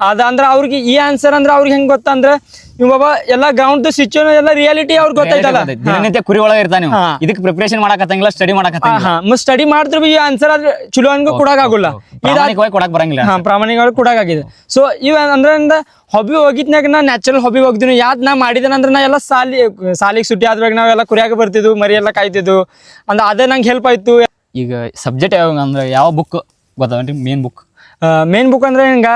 ಅದ ಅಂದ್ರೆ ಅವ್ರಿಗೆ ಈ ಆನ್ಸರ್ ಅಂದ್ರೆ ಅವ್ರಿಗೆ ಹೆಂಗ್ ಗೊತ್ತಂದ್ರೆ ಇವ್ ಬಾಬಾ ಎಲ್ಲ ಗ್ರೌಂಡ್ ಸಿಚುವೇಶನ್ ಎಲ್ಲ ರಿಯಾಲಿಟಿ ಅವ್ರಿಗೆ ಗೊತ್ತಾಯ್ತಲ್ಲ ದಿನನಿತ್ಯ ಕುರಿ ಒಳಗೆ ಇರ್ತಾನೆ. ಇದಕ್ಕೆ ಪ್ರಿಪರೇಷನ್ ಮಾಡಕತ್ತಂಗಿಲ್ಲ ಸ್ಟಡಿ ಮಾಡಕತ್ತಂಗಿಲ್ಲ. ಸ್ಟಡಿ ಮಾಡಿದ್ರು ಈ ಆನ್ಸರ್ ಆದ್ರೆ ಚಲೋ ಹಂಗ ಕೊಡಕ್ಕಾಗಲ್ಲ ಪ್ರಾಮಾಣಿಕವಾಗಿ ಕೊಡಕ್ ಬರಂಗಿಲ್ಲ ಹಾ ಪ್ರಾಮಾಣಿಕವಾಗಿ ಕೊಡಕ್ಕಾಗಿದೆ ಸೊ ಇವ ಅಂದ್ರೆ ಹಾಬಿ ಹೋಗಿದ್ನಾಗ ನಾ ನ್ಯಾಚುರಲ್ ಹಾಬಿ ಹೋಗಿದ್ನು. ಯಾವ್ದು ನಾ ಮಾಡಿದ್ದೇನೆ ಅಂದ್ರೆ ನಾ ಎಲ್ಲ ಸಾಲಿ ಸಾಲಿಗೆ ಸುಟ್ಟಿ ಆದ್ರಾಗ ನಾವೆಲ್ಲ ಕುರಿಯಾಗ ಬರ್ತಿದ್ವು ಮರಿ ಎಲ್ಲ ಕಾಯ್ತಿದ್ವು. ಅಂದ್ರೆ ಅದೇ ನಂಗೆ ಹೆಲ್ಪ್ ಆಯ್ತು. ಈಗ ಸಬ್ಜೆಕ್ಟ್ ಯಾವ ಅಂದ್ರೆ ಯಾವ ಬುಕ್ ಗೊತ್ತಾವ್ರಿ ಮೇನ್ ಬುಕ್ ಮೇನ್ ಬುಕ್ ಅಂದ್ರೆ ಹಿಂಗ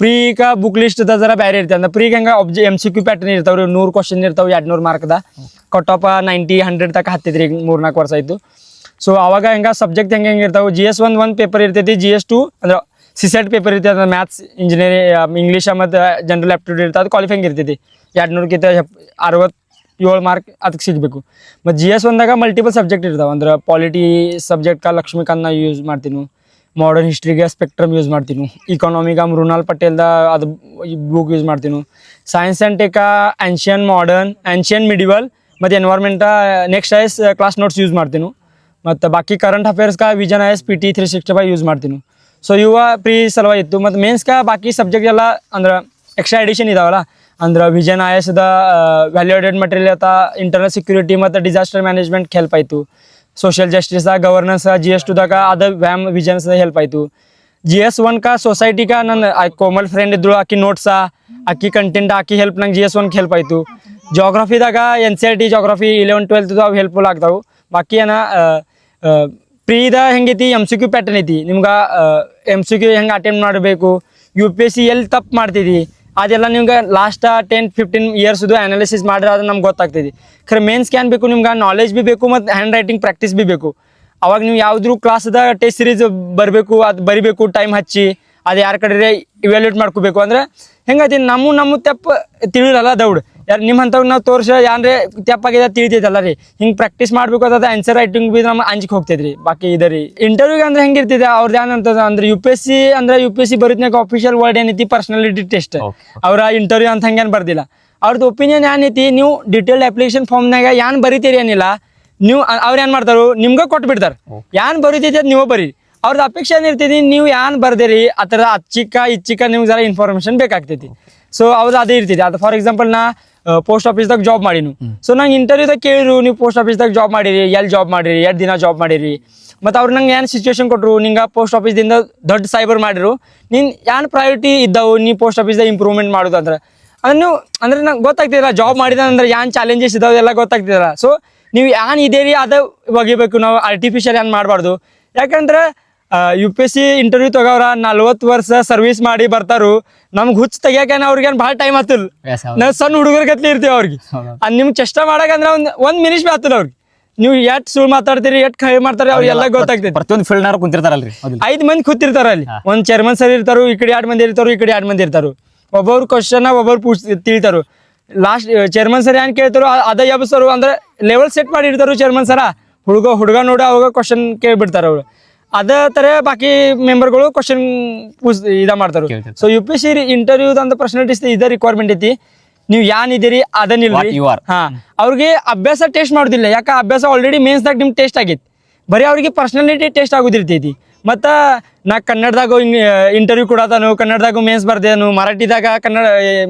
ಪ್ರೀಗ ಬುಕ್ ಲಿಸ್ಟ್ ಜರ ಬೇರೆ ಇರ್ತದೆ ಅಂದ್ರೆ ಪ್ರೀಗ ಹೆಂಗ ಒಬ್ಜೆ ಎಂ ಸಿ ಕ್ಯೂ ಪ್ಯಾಟರ್ನ್ ಇರ್ತಾವ್ರಿ, ನೂರು ಕ್ವಶನ್ ಇರ್ತಾವ ಎರಡು ನೂರು ಮಾರ್ಕ್ದ ಕಟ್ ನೈಂಟಿ ಹಂಡ್ರೆಡ್ ತನಕ ಹತ್ತಿದ್ರಿ ಈಗ ಮೂರ್ನಾಲ್ಕು ವರ್ಷ ಆಯ್ತು. ಸೊ ಅವಾಗ ಹೆಂಗ ಸಬ್ಜೆಕ್ಟ್ ಹೆಂಗೆ ಹೆಂಗೆ ಇರ್ತಾವೆ? ಜಿ ಎಸ್ ಒಂದು ಒಂದು ಪೇಪರ್ ಇರ್ತೈತಿ ಜಿ ಎಸ್ ಟು ಅಂದ್ರೆ ಸಿಸೆಟ್ ಪೇಪರ್ ಇರ್ತೈತೆ, ಅಂದ್ರೆ ಮ್ಯಾಥ್ಸ್ ಇಂಜಿನಿಯರಿಂಗ್ ಇಂಗ್ಲೀಷ್ ಮತ್ತು ಜನರಲ್ ಆಪ್ಟಿಟ್ಯೂಡ್ ಇರ್ತದೆ ಅದು ಕ್ವಾಲಿಫೈಂಗ್ ಇರ್ತೈತಿ. ಎರಡು ನೂರಕ್ಕಿಂತ ಅರವತ್ತು ಏಳು ಮಾರ್ಕ್ ಅದಕ್ಕೆ ಸಿಗಬೇಕು. ಮತ್ತು ಜಿ ಎಸ್ ಒಂದಾಗ ಮಲ್ಟಿಪಲ್ ಸಬ್ಜೆಕ್ಟ್ ಇರ್ತಾವೆ, ಅಂದ್ರೆ ಪಾಲಿಟಿ ಸಬ್ಜೆಕ್ಟ್ ಲಕ್ಷ್ಮೀಕಾಂತ್ ನಾ ಯೂಸ್ ಮಾಡ್ತೀನಿ. ಮಾಡರ್ನ್ ಹಿಸ್ಟ್ರಿಗೆ ಸ್ಪೆಕ್ಟ್ರಮ್ ಯೂಸ್ ಮಾಡ್ತೀನಿ. ಇಕಾನಮಿಗ ಮೃಣಾಲ್ ಪಟೇಲ್ದ ಅದು ಬುಕ್ ಯೂಸ್ ಮಾಡ್ತೀನಿ. Science and tech ancient modern ancient medieval ಮತ್ತು ಎನ್ವೈರ್ಮೆಂಟ next IAS class notes use ಮಾಡ್ತೀನಿ. ಮತ್ತು ಬಾಕಿ current ಅಫೇರ್ಸ್ಗೆ vision I S P T three sixty five use ಮಾಡ್ತೀನಿ. ಸೊ ಇವ ಪ್ರೀ ಸಲುವಾಗಿ ಇತ್ತು. ಮತ್ತು ಮೇನ್ಸ್ಗೆ ಬಾಕಿ ಸಬ್ಜೆಕ್ಟ್ ಎಲ್ಲ ಅಂದ್ರೆ ಎಕ್ಸ್ಟ್ರಾ ಎಡಿಷನ್ ಇದಾವಲ್ಲ. ಅಂದ್ರೆ ವಿಜನ್ ಐ ಎಸ್ದ ವ್ಯಾಲ್ಯೂಡೆಡ್ ಮೆಟೀರಿಯಲ್ ಅಥವಾ ಇಂಟರ್ನಲ್ ಸೆಕ್ಯೂರಿಟಿ ಮತ್ತು ಡಿಸಾಸ್ಟರ್ ಮ್ಯಾನೇಜ್ಮೆಂಟ್ ಹೆಲ್ಪ್ ಆಯಿತು. ಸೋಷಿಯಲ್ ಜಸ್ಟಿಸ್ದಾಗ ಗವರ್ನೆನ್ಸ್ ಜಿ ಎಸ್ ಟುದಾಗ ಅದ ವ್ಯಾಮ್ ವಿಜನ್ಸ್ ಹೆಲ್ಪ್ ಆಯಿತು. ಜಿ ಎಸ್ ಒನ್ ಕಾ ಸೊಸೈಟಿ ಕಾ ನನ್ನ ಕೋಮಲ್ ಫ್ರೆಂಡ್ ಇದ್ರು ಆಕಿ ನೋಟ್ಸ ಆಕಿ ಕಂಟೆಂಟ್ ಆಕಿ ಹೆಲ್ಪ್ ನಂಗೆ ಜಿ ಎಸ್ ಒನ್ಗೆ ಹೆಲ್ಪ್ ಆಯಿತು. ಜೋಗ್ರಫಿದಾಗ N C R T geography eleven ಟ್ವೆಲ್ತ್ದು ಅವು ಹೆಲ್ಪ್ಫುಲ್ ಆಗ್ತಾವೆ ಬಾಕಿ ಏನ ಪ್ರೀದ ಹೆಂಗೈತಿ ಎಂ ಸಿ ಕ್ಯೂ ಪ್ಯಾಟರ್ನ್ ಐತಿ. ನಿಮ್ಗೆ ಎಂ ಸಿ ಕ್ಯೂ ಹೆಂಗೆ ಅಟೆಂಪ್ಟ್ ಮಾಡಬೇಕು ಯು ಪಿ ಎಸ್ ಸಿ ಎಲ್ಲಿ ತಪ್ಪು ಮಾಡ್ತಿದ್ದಿ ಅದೆಲ್ಲ ನಿಮ್ಗೆ ಲಾಸ್ಟ್ ಟೆನ್ ಫಿಫ್ಟೀನ್ ಇಯರ್ಸ್ದು ಅನಾಲಿಸಿಸ್ ಮಾಡಿದ್ರೆ ಅದು ನಮ್ಗೆ ಗೊತ್ತಾಗ್ತೈತಿ. ಖರೆ ಮೇನ್ ಸ್ಕ್ಯಾನ್ ಬೇಕು, ನಿಮ್ಗೆ ನಾಲೆಜ್ ಬಿ ಬೇಕು ಮತ್ತು ಹ್ಯಾಂಡ್ ರೈಟಿಂಗ್ ಪ್ರಾಕ್ಟೀಸ್ ಬಿ ಬೇಕು. ಅವಾಗ ನೀವು ಯಾವ್ದು ಕ್ಲಾಸ್ದ ಟೆಸ್ಟ್ ಸೀರೀಸ್ ಬರಬೇಕು, ಅದು ಬರಿಬೇಕು ಟೈಮ್ ಹಚ್ಚಿ, ಅದು ಯಾರ ಕಡೆ ಇವ್ಯಾಲ್ಯೂಟ್ ಮಾಡ್ಕೋಬೇಕು ಅಂದ್ರೆ ಹೆಂಗೈತಿ, ನಮ್ಮ ನಮ್ಮ ತಪ್ಪು ತಿಳಿಯಲ್ಲ ದೌಡ್. ಯಾರು ನಿಮ್ಮ ಅಂಥವ್ ನಾವು ತೋರ್ಸ ಯಾನ್ರೆ ತೆಪ್ಪಾಗಿದೆ ತಿಳಿತೈತಲ್ಲ ರೀ. ಹಿಂಗೆ ಪ್ರಾಕ್ಟೀಸ್ ಮಾಡಬೇಕು ಅದ ಆನ್ಸರ್ ರೈಟಿಂಗ್ ಬಿ ನಮ್ಮ ಅಂಜಿಕೆ ಹೋಗ್ತೈತ್ರಿ. ಬಾಕಿ ಇದೆ ರೀ. ಇಂಟರ್ವ್ಯೂಗೆ ಅಂದ್ರೆ ಹೆಂಗಿರ್ತಿದೆ ಅವ್ರದ್ದು ಏನಂತದ ಅಂದ್ರೆ ಯು ಪಿ ಎಸ್ ಸಿ ಅಂದ್ರೆ ಯು ಪಿ ಎಸ್ ಸಿ ಬರೋದ್ನಾಗ ಅಫಿಷಿಯಲ್ ವರ್ಡ್ ಏನೈತಿ? ಪರ್ಸನಾಲಿಟಿ ಟೆಸ್ಟ್ ಅವ್ರ ಇಂಟರ್ವ್ಯೂ ಅಂತ ಹಂಗೇನು ಬರ್ದಿಲ್ಲ. ಅವ್ರದ್ದು ಒಪಿನಿಯನ್ ಏನೈತಿ ನೀವು ಡಿಟೇಲ್ಡ್ ಅಪ್ಲಿಕೇಶನ್ ಫಾರ್ಮ್ನಾಗ ಏನ್ ಬರಿತೀರಿ ಏನಿಲ್ಲ ನೀವು ಅವ್ರು ಏನು ಮಾಡ್ತಾರು? ನಿಮ್ಗೆ ಕೊಟ್ಟು ಬಿಡ್ತಾರೆ. ಏನ್ ಬರೀತೈತಿ ಅದು ನೀವು ಬರೀ. ಅವ್ರದ್ದು ಅಪೇಕ್ಷೆ ಏನಿರ್ತೈತಿ ನೀವು ಏನ್ ಬರ್ದಿರಿ ಆ ಥರ ಅಚ್ಚಿಕ್ಕ ಇಚ್ಚಿಕ್ಕ ನಿಮ್ಗೆ ಜರ ಇನ್ಫಾರ್ಮೇಶನ್ ಬೇಕಾಗ್ತೈತಿ. ಸೊ ಅವ್ರು ಅದೇ ಇರ್ತಿದ್ದೆ ಅದು ಫಾರ್ ಎಕ್ಸಾಂಪಲ್ ನಾ ಪೋಸ್ಟ್ ಆಫೀಸ್ದಾಗ ಜಾಬ್ ಮಾಡಿನು. ಸೊ ನಂಗೆ ಇಂಟರ್ವ್ಯೂದಾಗ ಕೇಳಿರು ನೀವು ಪೋಸ್ಟ್ ಆಫೀಸ್ದಾಗ ಜಾಬ್ ಮಾಡಿರಿ ಎಲ್ಲಿ ಜಾಬ್ ಮಾಡಿರಿ ಎರಡು ದಿನ ಜಾಬ್ ಮಾಡಿರಿ? ಮತ್ತು ಅವ್ರು ನಂಗೆ ಏನು ಸಿಚುವೇಶನ್ ಕೊಟ್ಟರು ನಿಂಗೆ ಪೋಸ್ಟ್ ಆಫೀಸ್ದಿಂದ ದೊಡ್ಡ ಸೈಬರ್ ಮಾಡಿರು. ನೀನು ಏನು ಪ್ರಯಾರಿಟಿ ಇದ್ದವು ನೀ ಪೋಸ್ಟ್ ಆಫೀಸ್ದಾಗ ಇಂಪ್ರೂವ್ಮೆಂಟ್ ಮಾಡೋದು ಅಂದ್ರೆ? ಅದನ್ನು ಅಂದ್ರೆ ನಂಗೆ ಗೊತ್ತಾಗ್ತಿಲ್ಲ ಜಾಬ್ ಮಾಡಿದ ಅಂದ್ರೆ ಏನು ಚಾಲೆಂಜಸ್ ಇದಾವೆ ಎಲ್ಲ ಗೊತ್ತಾಗ್ತಿಲ್ಲ. ಸೊ ನೀವು ಏನು ಇದೇರಿ ಅದು ಅದ ಒಗಿಬೇಕು ನಾವು ಆರ್ಟಿಫಿಷಿಯಲ್ ಏನು ಮಾಡಬಾರ್ದು. ಯಾಕಂದ್ರೆ U P S C interview ತಗೋರ ನಲ್ವತ್ತು ವರ್ಷ ಸರ್ವಿಸ್ ಮಾಡಿ ಬರ್ತಾರು. ನಮ್ಗೆ ಹುಚ್ಚ ತೆಗಿಯಾಕೇನ ಅವ್ರಿಗೆ ಭಾಳ ಟೈಮ್ ಆತಲ್. ನಾವು ಸಣ್ಣ ಹುಡುಗರ ಗತ್ಲಿ ಇರ್ತೀವಿ ಅವ್ರಿಗೆ. ಅದು ನಿಮ್ಗೆ ಚೆಷ್ಟ ಮಾಡಕಂದ್ರೆ ಒಂದು ಒಂದು ಮಿನಿಟ್ ಬಿ ಅವ್ರಿಗೆ. ನೀವು ಎಟ್ ಸುಳ್ಳು ಮಾತಾಡ್ತೀರಿ ಎಟ್ ಕೈ ಮಾಡ್ತಾರೆ ಅವ್ರಿಗೆಲ್ಲ ಗೊತ್ತಾಗ್ತೈತಿ. ಪ್ರತಿಯೊಂದು ಫೀಲ್ಡ್ನಾರು ಕುಂತಿರ್ತಾರಲ್ರಿ ಐದು ಮಂದಿ ಕೂತಿರ್ತಾರ ಅಲ್ಲಿ. ಒಂದ್ ಚೇರ್ಮನ್ ಸರ್ ಇರ್ತಾರು ಈ ಕಡೆ ಎರಡ್ ಮಂದಿ ಇರ್ತಾರು ಈ ಕಡೆ ಎರಡ್ ಮಂದಿ ಇರ್ತಾರು. ಒಬ್ಬೊಬ್ರು ಕ್ವಶನ್ ಒಬ್ಬೊಬ್ರು ಪೂछ ತಿಳಿತಾರು. ಲಾಸ್ಟ್ ಚೇರ್ಮನ್ ಸರ್ ಏನ್ ಕೇಳ್ತಾರೋ ಅದ ಸರ್ ಅಂದ್ರೆ ಲೆವೆಲ್ ಸೆಟ್ ಮಾಡಿ ಇರ್ತಾರೋ ಚೇರ್ಮನ್ ಸರ ಹುಡುಗ ಹುಡುಗ ನೋಡ ಅವಾಗ ಕ್ವಶನ್ ಕೇಳ್ಬಿಡ್ತಾರ ಅವ್ರು. ಅದ ತರ ಬಾಕಿ ಮೆಂಬರ್ಗಳು ಕ್ವಶನ್ ಇದ ಮಾಡ್ತಾರ. So U P S C interview ಅಂತ ಪರ್ಸನಾಲಿಟೀಸ್ ಇದ ರಿಕ್ವೈರ್ಮೆಂಟ್ ಐತಿ. ನೀವು ಯಾನ್ ಇದೀರಿ ಅದನ್ನಿಲ್ಲ. ಹಾ ಅವ್ರಿಗೆ ಅಭ್ಯಾಸ ಟೆಸ್ಟ್ ಮಾಡೋದಿಲ್ಲ. ಯಾಕೆ? ಅಭ್ಯಾಸ ಆಲ್ರೆಡಿ ಮೇನ್ಸ್ದಾಗ ನಿಮ್ ಟೆಸ್ಟ್ ಆಗಿತ್ತು ಬರೀ ಅವ್ರಿಗೆ ಪರ್ಸನಾಲಿಟಿ ಟೆಸ್ಟ್ ಆಗೋದಿರ್ತೈತಿ. ಮತ್ತು ನಾ ಕನ್ನಡದಾಗ ಇಂಟರ್ವ್ಯೂ ಕೊಡತಾನು ಕನ್ನಡದಾಗ ಮೇನ್ಸ್ ಬರ್ದೇನು, ಮರಾಠಿದಾಗ ಕನ್ನಡ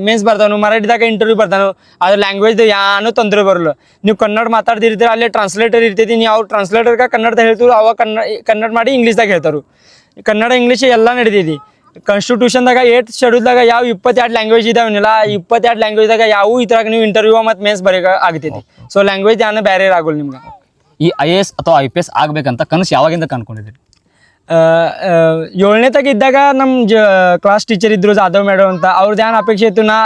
ಮೇನ್ಸ್ ಬರ್ದಾನು ಮರಾಠಿದಾಗ ಇಂಟರ್ವ್ಯೂ ಬರ್ದಾನು ಅದು ಲ್ಯಾಂಗ್ವೇಜ್ದು ಯಾನು ತೊಂದರೆ ಬರಲ್ಲ. ನೀವು ಕನ್ನಡ ಮಾತಾಡ್ದಿರ್ತೀರ ಅಲ್ಲೇ ಟ್ರಾನ್ಸ್ಲೇಟರ್ ಇರ್ತೈತಿ ನೀವು ಅವ್ರು ಟ್ರಾನ್ಸ್ಲೇಟರ್ಗೆ ಕನ್ನಡದಾಗ ಹೇಳ್ತಾರೆ, ಅವಾಗ ಕನ್ನಡ ಕನ್ನಡ ಮಾಡಿ ಇಂಗ್ಲೀಷ್ದಾಗ ಹೇಳ್ತಾರೆ ಕನ್ನಡ, ಇಂಗ್ಲೀಷ್ ಎಲ್ಲ ನಡೀತೈತಿ ಕಾನ್ಸ್ಟಿಟ್ಯೂಷನ್ದಾಗ ಏಟ್ ಶೆಡ್ಯೂಲ್ದಾಗ ಯಾವ ಇಪ್ಪತ್ತೆರಡು ಲ್ಯಾಂಗ್ವೇಜ್ ಇದಾವನಿಲ್ಲ ಇಪ್ಪತ್ತೆರಡು ಲ್ಯಾಂಗ್ವೇಜ್ದಾಗ ಯಾವ ಥರ ನೀವು ಇಂಟರ್ವ್ಯೂ ಮತ್ತು ಮೇನ್ಸ್ ಬರೀಗ ಆಗ್ತೈತಿ ಸೊ ಲ್ಯಾಂಗ್ವೇಜ್ ಯಾನು ಬೇರೆ ಆಗೋಲ್ಲ ನಿಮ್ಗೆ. ಈ ಐ ಎ ಎಸ್ ಅಥವಾ ಐ ಪಿ ಎಸ್ ಆಗ್ಬೇಕಂತ ಕನಸು ಯಾವಾಗಿಂದ ಕಂಡ್ಕೊಂಡಿದ್ದೀರಿ? ಏಳನೇ ತಗ ಇದ್ದಾಗ ನಮ್ಮ ಜ ಕ್ಲಾಸ್ ಟೀಚರ್ ಇದ್ರು ಜಾಧವ್ ಮೇಡಮ್ ಅಂತ ಅವ್ರದ್ದು ಏನು ಅಪೇಕ್ಷೆ ಇತ್ತು ನಾ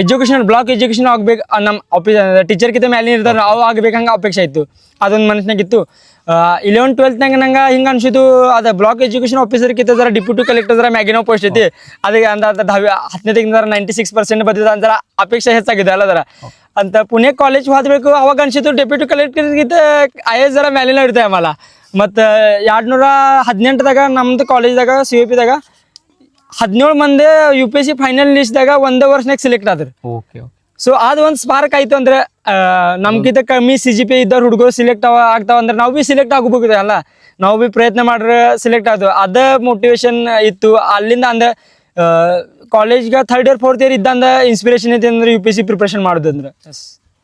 ಎಜುಕೇಷನ್ ಬ್ಲಾಕ್ ಎಜುಕೇಷನ್ ಆಗ್ಬೇಕು ನಮ್ಮ ಆಫೀಸ್ ಟೀಚರ್ಕಿಂತ ಮೇಲೆ ಇರ್ತಾರೆ ಅವು ಆಗ್ಬೇಕು ಹಂಗೆ ಅಪೇಕ್ಷೆ ಇತ್ತು. ಅದೊಂದು ಮನಸ್ಸಿನಾಗಿತ್ತು ಇಲೆವೆನ್ ಟ್ವೆಲ್ತ್ನಾಗ ನಂಗೆ ಹಿಂಗೆ ಅನ್ಸಿದ್ದು, ಅದು ಬ್ಲಾಕ್ ಎಜುಕೇಷನ್ ಆಫೀಸರ್ಕಿಂತ ಜರ ಡಿಪ್ಯೂಟಿ ಕಲೆಕ್ಟರ್ ಜರ ಮ್ಯಾಗಿನೋ ಪೋಸ್ಟ್ ಐತಿ. ಅದಕ್ಕೆ ಅಂದ ದಾವಿ ಹತ್ತನೇ ತೆಗಿನ ನೈಂಟಿ ಸಿಕ್ಸ್ ಪರ್ಸೆಂಟ್ ಬಂದಿದೆ ಅಂದ್ರೆ ಅಪೇಕ್ಷೆ ಹೆಚ್ಚಾಗಿದೆ ಅಲ್ಲ ಜರ. ಅಂತ ಪುಣೆ ಕಾಲೇಜ್ ಹೋದ್ಬೇಕು, ಅವಾಗ ಅನ್ಸಿತ್ತು ಡೆಪ್ಯೂಟಿ ಕಲೆಕ್ಟರ್ಗಿಂತ ಐ ಎಸ್ ಜರ ಮ್ಯಾಲಿನ ಇರ್ತೇವೆ ಆಮೇಲೆ. ಮತ್ತು ಎರಡು ನೂರ ಹದಿನೆಂಟದಾಗ ನಮ್ದು ಕಾಲೇಜ್ದಾಗ ಸಿ ಯು ಪಿದಾಗ ಹದಿನೇಳು ಮಂದಿ U P S C final ಲಿಸ್ಟ್ದಾಗ ಒಂದೇ ವರ್ಷನಾಗ ಸೆಲೆಕ್ಟ್ ಆದ್ರು. ಓಕೆ ಸೊ ಅದು ಒಂದು ಸ್ಪಾರ್ಕ್ ಆಯ್ತು ಅಂದ್ರೆ ನಮ್ಗಿಂತ ಕಮ್ಮಿ ಸಿ ಜಿ ಪಿ ಇದ್ದವ್ರು ಹುಡುಗರು ಸಿಲೆಕ್ಟ್ ಆಗ್ತಾವ ಅಂದ್ರೆ ನಾವು ಬಿ ಸಿಲೆಕ್ಟ್ ಆಗಬೇಕು ಅಲ್ಲ? ನಾವು ಬಿ ಪ್ರಯತ್ನ ಮಾಡ್ರೆ ಸಿಲೆಕ್ಟ್ ಆದ್ವು ಅದ ಮೋಟಿವೇಶನ್ ಇತ್ತು. ಅಲ್ಲಿಂದ ಅಂದ್ರೆ ಕಾಲೇಜ್ಗೆ ಥರ್ಡ್ ಇಯರ್ ಫೋರ್ತ್ ಇಯರ್ ಇದ್ದಂದ ಇನ್ಸ್ಪಿರೇಷನ್ ಐತಿ ಅಂದ್ರೆ U P S C preparation ಮಾಡೋದು ಅಂದ್ರೆ.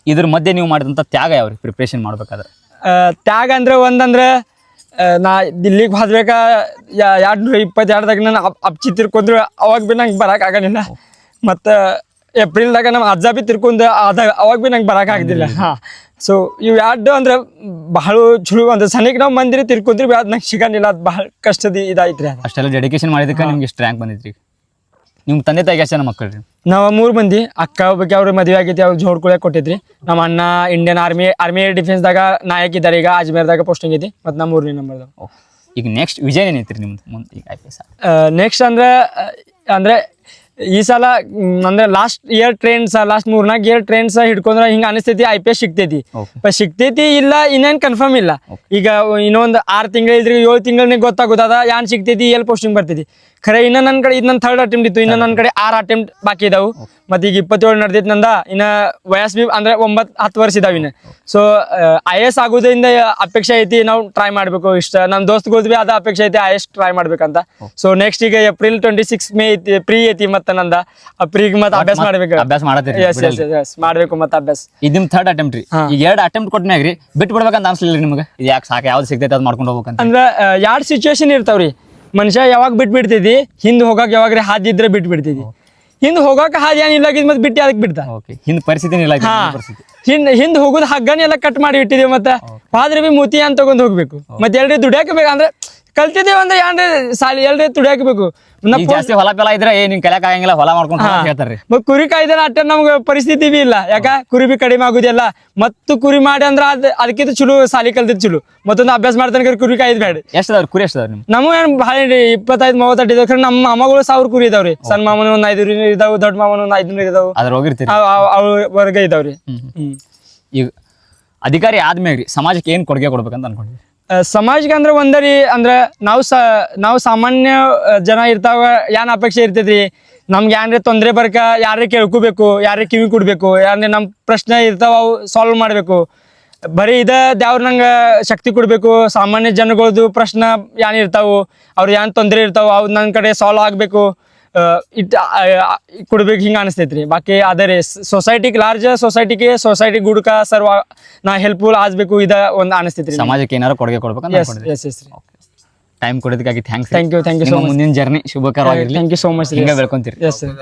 ಇದ್ರ ಮಧ್ಯೆ ನೀವು ಮಾಡಿದಂಥ ತ್ಯಾಗ ಯಾವ್ರಿ ಪ್ರಿಪ್ರೇಷನ್ ಮಾಡ್ಬೇಕಾದ್ರೆ? ತ್ಯಾಗ ಅಂದ್ರೆ ಒಂದಂದ್ರೆ ನಾ ದಿಲ್ಲಿಗೆ ಹೋದ್ಬೇಕಾ ಎರಡು ನೂರ ಇಪ್ಪತ್ತೆರಡದಾಗ ನಾನು ಅಪ್ ಅಪ್ಚಿ ತಿರ್ಕೊಂಡ್ರು ಅವಾಗ ಭೀ ನಂಗೆ ಬರಕ್ಕೆ ಆಗಲಿಲ್ಲ. ಮತ್ತು ಏಪ್ರಿಲ್ದಾಗ ನಮ್ಮ ಅಜ್ಜ ಭೀ ತಿರ್ಕೊಂಡು ಅದ ಅವಾಗ ಭೀ ನಂಗೆ ಬರಕ್ಕೆ ಆಗದಿಲ್ಲ ಹಾಂ. ಸೊ ಇವು ಎರಡು ಅಂದ್ರೆ ಬಹಳ ಚಲೋ ಅಂದ್ರೆ ಸನಿಗೆ ನಾವು ಮಂದಿರ ತಿರ್ಕೊಂಡ್ರಿ ಅದು ನಂಗೆ ಸಿಗಂಗಿಲ್ಲ ಅದು ಭಾಳ ಕಷ್ಟದ ಇದಾಯ್ತು ರೀ ಅಷ್ಟೆಲ್ಲ ಡೆಡಿಕೇಶನ್ ಮಾಡಿದಕ್ಕೆ ನಿಮ್ಗೆ ಇಷ್ಟು ರ್ಯಾಂಕ್ ಬಂದಿದ್ರಿ ನಿಮ್ಮ ತಂದೆ ತಾಯಿ ಎಷ್ಟು ಜನ ಮಕ್ಕಳು ರೀ ನಾವು ಮೂರು ಮಂದಿ ಅಕ್ಕ ಒಬ್ಬಕ್ಕೆ ಅವ್ರ ಮದುವೆ ಆಗಿದ್ದೆ ಅವ್ರು ಕೊಳೆ ಕೊಟ್ಟಿದ್ರಿ. ನಮ್ಮ ಅಣ್ಣ ಇಂಡಿಯನ್ ಆರ್ಮಿ ಆರ್ಮಿ ಡಿಫೆನ್ಸ್ದಾಗ ನಾಯಕ್ ಇದ್ದಾರೆ ಈಗ ಅಜ್ಮೇರ್ದಾಗ ಪೋಸ್ಟಿಂಗ್ ಐತಿ ಮತ್ತು ನಮ್ಮ ಮೂರನೇ ನಂಬರ್ದಾಗ ಈಗ ನೆಕ್ಸ್ಟ್ ವಿಜಯ್ ಏನೈತ್ರಿ ನಿಮ್ದು? ಮುಂದೆ ಈಗ ಐ ಪಿ ಎಸ್ ನೆಕ್ಸ್ಟ್ ಅಂದ್ರೆ ಅಂದರೆ ಈ ಸಲ ಅಂದ್ರೆ ಲಾಸ್ಟ್ ಇಯರ್ ಟ್ರೈನ್ಸ್ ಲಾಸ್ಟ್ ಮೂರ್ನಾಲ್ಕು ಇಯರ್ ಟ್ರೈನ್ಸ್ ಹಿಡ್ಕೊಂಡ್ರೆ ಹಿಂಗ ಅನಿಸ್ತೈತಿ ಐ ಪಿ ಎಸ್ ಸಿಗ್ತೈತಿ. ಸಿಗ್ತೈತಿ ಇಲ್ಲ ಇನ್ನೇನ್ ಕನ್ಫರ್ಮ್ ಇಲ್ಲ. ಈಗ ಇನ್ನೊಂದು ಆರು ತಿಂಗಳು ಇದ್ರಿ ಏಳು ತಿಂಗಳಿಗೆ ಗೊತ್ತಾಗುತ್ತದ ಯಾನ್ ಸಿಗ್ತೈತಿ ಎಲ್ಲಿ ಪೋಸ್ಟಿಂಗ್ ಬರ್ತೈತಿ ಖರೆ ಇನ್ನ ನನ್ನ ಕಡೆ ಇದು ನನ್ನ ಥರ್ಡ್ ಅಟೆಂಪ್ಟ್ ಇತ್ತು ಇನ್ನ ನನ್ನ ಕಡೆ ಆರು ಅಟೆಂಪ್ಟ್ ಬಾಕಿ ಇದಾವು. ಮತ್ತೆ ಈಗ ಇಪ್ಪತ್ತೇಳು ನಡೆದಿತ್ತು ನಂದ ಇನ್ನ ವಯಸ್ ಬಿ ಅಂದ್ರೆ ಒಂಬತ್ ಹತ್ತು ವರ್ಷ ಇದಾವ ಇನ್ನ. ಸೊ ಐ ಎಸ್ ಆಗೋದ್ರಿಂದ ಅಪೇಕ್ಷೆ ಐತಿ ನಾವು ಟ್ರೈ ಮಾಡಬೇಕು. ಇಷ್ಟ ನಮ್ಮ ದೋಸ್ತ್ ಬಿ ಅದ ಅಪೇಕ್ಷೆ ಐತಿ ಐ ಎಸ್ ಟ್ರೈ ಮಾಡ್ಬೇಕಂತ. ಸೊ ನೆಕ್ಸ್ಟ್ ಈಗ ಏಪ್ರಿಲ್ ಟ್ವೆಂಟಿ ಸಿಕ್ಸ್ ಮೇ ಐತಿ ಪ್ರೀ ಐತಿ ಮತ್ತೆ ನಂದ. ಆ ಪ್ರೀಗ್ ಮತ್ತೆ ಅಭ್ಯಾಸ ಮಾಡ್ಬೇಕು. ಅಭ್ಯಾಸ ಎಸ್ ಮಾಡ್ಬೇಕು ಮತ್ತೆ ಅಭ್ಯಾಸ. ಇದು ನಿಮ್ ಥರ್ಡ್ ಅಟೆಂಪ್ಟ್ ರೀ. ಈಗ ಎರಡು ಅಟೆಂಪ್ಟ್ ಕೊಟ್ಮ್ಯಾಗ ರೀ ಬಿಟ್ಟು ಬಿಡ್ಬೇಕಂತ ಅನ್ಸಲಿಲ್ಲ ನಿಮಗೆ? ಯಾಕೆ ಸಾಕು ಯಾವ್ದು ಸಿಗ್ತೈತೆ ಅದು ಮಾಡ್ಕೊಂಡು ಹೋಗ್ಬೇಕಂತ? ಅಂದ್ರೆ ಎರಡು ಸಿಚುವೇಶನ್ ಇರ್ತಾವ್ರಿ. ಮನುಷ್ಯ ಯಾವಾಗ ಬಿಟ್ಟು ಬಿಡ್ತೈತಿ ಹಿಂದ್ ಹೋಗಾಕ ಯಾವಾಗ ಹಾದಿ ಇದ್ರೆ ಬಿಟ್ಟು ಬಿಡ್ತೈತಿ ಹಿಂದ್ ಹೋಗಾಕ ಹಾದಿ ಏನಿಲ್ಲ ಮತ್ತೆ ಬಿಟ್ಟು ಅದಕ್ಕೆ ಬಿಡ್ತಾ. ಓಕೆ ಹಿಂದೆ ಪರಿಸ್ಥಿತಿ ಇಲ್ಲ ಹಾ. ಹಿಂದ್ ಹಿಂದ್ ಹೋಗುದ್ ಹಗ್ಗನ ಎಲ್ಲ ಕಟ್ ಮಾಡಿ ಇಟ್ಟಿದೀವಿ ಮತ್ತೆ ಆದ್ರೆ ಬಿ ಮೂತಿ ಅಂತ ತಗೊಂಡ್ ಹೋಗ್ಬೇಕು. ಮತ್ತೆ ಎಲ್ರಿ ದುಡಿಯಾಕ ಬೇಕು ಅಂದ್ರೆ ಕಲ್ತಿದೀವಿ ಅಂದ್ರೆ ಏನ್ರಿ ಸಾಲಿ ಎಲ್ರಿ ದುಡಿಯಾಕ ಬೇಕು ಈಗ ಜಾಸ್ತಿ ಹೊಲ ಬೆಲ ಇದ್ರೆ ಏ ಕಲಿಯಕ್ ಆಗಂಗಿಲ್ಲ ಹೊಲ ಮಾಡ್ಕೊಂಡು ಹೇಳ್ತಾರ್ರಿ ಮತ್ ಕುರಿ ಕಾಯ್ದನ ಅಟ್ಟ ನಮ್ಗೆ ಪರಿಸ್ಥಿತಿ ಬಿ ಇಲ್ಲ. ಯಾಕ? ಕುರಿ ಬಿ ಕಡಿಮೆ ಆಗುದಿಲ್ಲ. ಮತ್ತು ಕುರಿ ಮಾಡಿ ಅಂದ್ರ ಅದ್ ಅದಕ್ಕಿಂತ ಚಲೋ ಸಾಲಿ ಕಲ್ತಿದ್ ಚುಳು ಮತ್ತೊಂದು ಅಭ್ಯಾಸ ಮಾಡ್ತಾನೆ ಕುರಿ ಕಾಯ್ದು ಬೇಡ ಎಷ್ಟು ಅದಾವ್ರಿ ಕುರಿ ಎಷ್ಟು ಅದಾವ್ರಿ ನಿಮ್ಗೆ ನಮಗ ಏನ್ ಭಾಳ ಇಪ್ಪತ್ತೈದು ಮೂವತ್ತೈದು ಇದಾವ ನಮ್ಮ ಮಾಮಗಳು ಸಾವಿರ ಕುರಿ ಇದಾವ್ರಿ. ಸಣ್ಣ ಮಾಮನ ಒಂದ್ ಐದು ಇದಾವ ದೊಡ್ಡ ಮಾಮನ ಒಂದ್ ಐದು ಇದಾವ. ಅದ್ರ ಹೋಗಿರ್ತೀರಿ. ಅವ್ರ ವರ್ಗ ಇದಾವ್ರಿ. ಈಗ ಅಧಿಕಾರಿ ಆದ್ಮೇಲೆ ಸಮಾಜಕ್ಕೆ ಏನ್ ಕೊಡುಗೆ ಕೊಡ್ಬೇಕಂತ ಅನ್ಕೊಂಡ್ರಿ? ಸಮಾಜಕ್ಕೆ ಅಂದ್ರೆ ಒಂದರಿ ಅಂದ್ರೆ ನಾವು ಸ, ನಾವು ಸಾಮಾನ್ಯ ಜನ ಇರ್ತಾವ ಏನ್ ಅಪೇಕ್ಷೆ ಇರ್ತೈತ್ರಿ? ನಮ್ಗೆ ಏನ್ರಿ ತೊಂದರೆ ಬರ್ಕ ಯಾರೇ ಕೇಳ್ಕೋಬೇಕು ಯಾರೇ ಕಿವಿ ಕೊಡ್ಬೇಕು ಯಾರೇ ನಮ್ಮ ಪ್ರಶ್ನೆ ಇರ್ತಾವ, ಅವು ಸಾಲ್ವ್ ಮಾಡಬೇಕು. ಬರೀ ಇದ ದೇವ್ರ ನಂಗೆ ಶಕ್ತಿ ಕೊಡಬೇಕು, ಸಾಮಾನ್ಯ ಜನಗಳದ್ದು ಪ್ರಶ್ನೆ ಏನ್ ಇರ್ತಾವು, ಅವ್ರು ಏನು ತೊಂದರೆ ಇರ್ತಾವ ಅವು ನನ್ನ ಕಡೆ ಸಾಲ್ವ್ ಆಗಬೇಕು. ಇಟ್ ಕೊಡ್ಬೇಕು ಹಿಂಗೆ ಅನಿಸ್ತೈತ್ರಿ. ಬಾಕಿ ಅದೇ ಸೊಸೈಟಿಗೆ ಲಾರ್ಜ್ ಸೊಸೈಟಿಗೆ ಸೊಸೈಟಿ ಗುಡ್ಕ ಸರ್ವ ನಾ ಹೆಲ್ಪ್ಫುಲ್ ಆಗ್ಬೇಕು ಇದ ಒಂದು ಅನಿಸ್ತೈತ್ರಿ ಸಮಾಜಕ್ಕೆ ಏನಾರು ಕೊಡುಗೆ ಕೊಡ್ಬೇಕು ಎಸ್ ಅನ್ಕೊಂಡ್ರಿ ಎಸ್ ಎಸ್ ರೀ. Time ಕೊಡೋದಕ್ಕಾಗಿ thanks thank you thank you so much ಮುಂದಿನ ಜರ್ನಿ ಶುಭಕರವಾಗಿರಲಿ. ಥ್ಯಾಂಕ್ ಯು ಸೋ ಮಚ್ ಹಿಂಗೆ ಬೆಳ್ಕೊಂತೀರಿ. Yes sir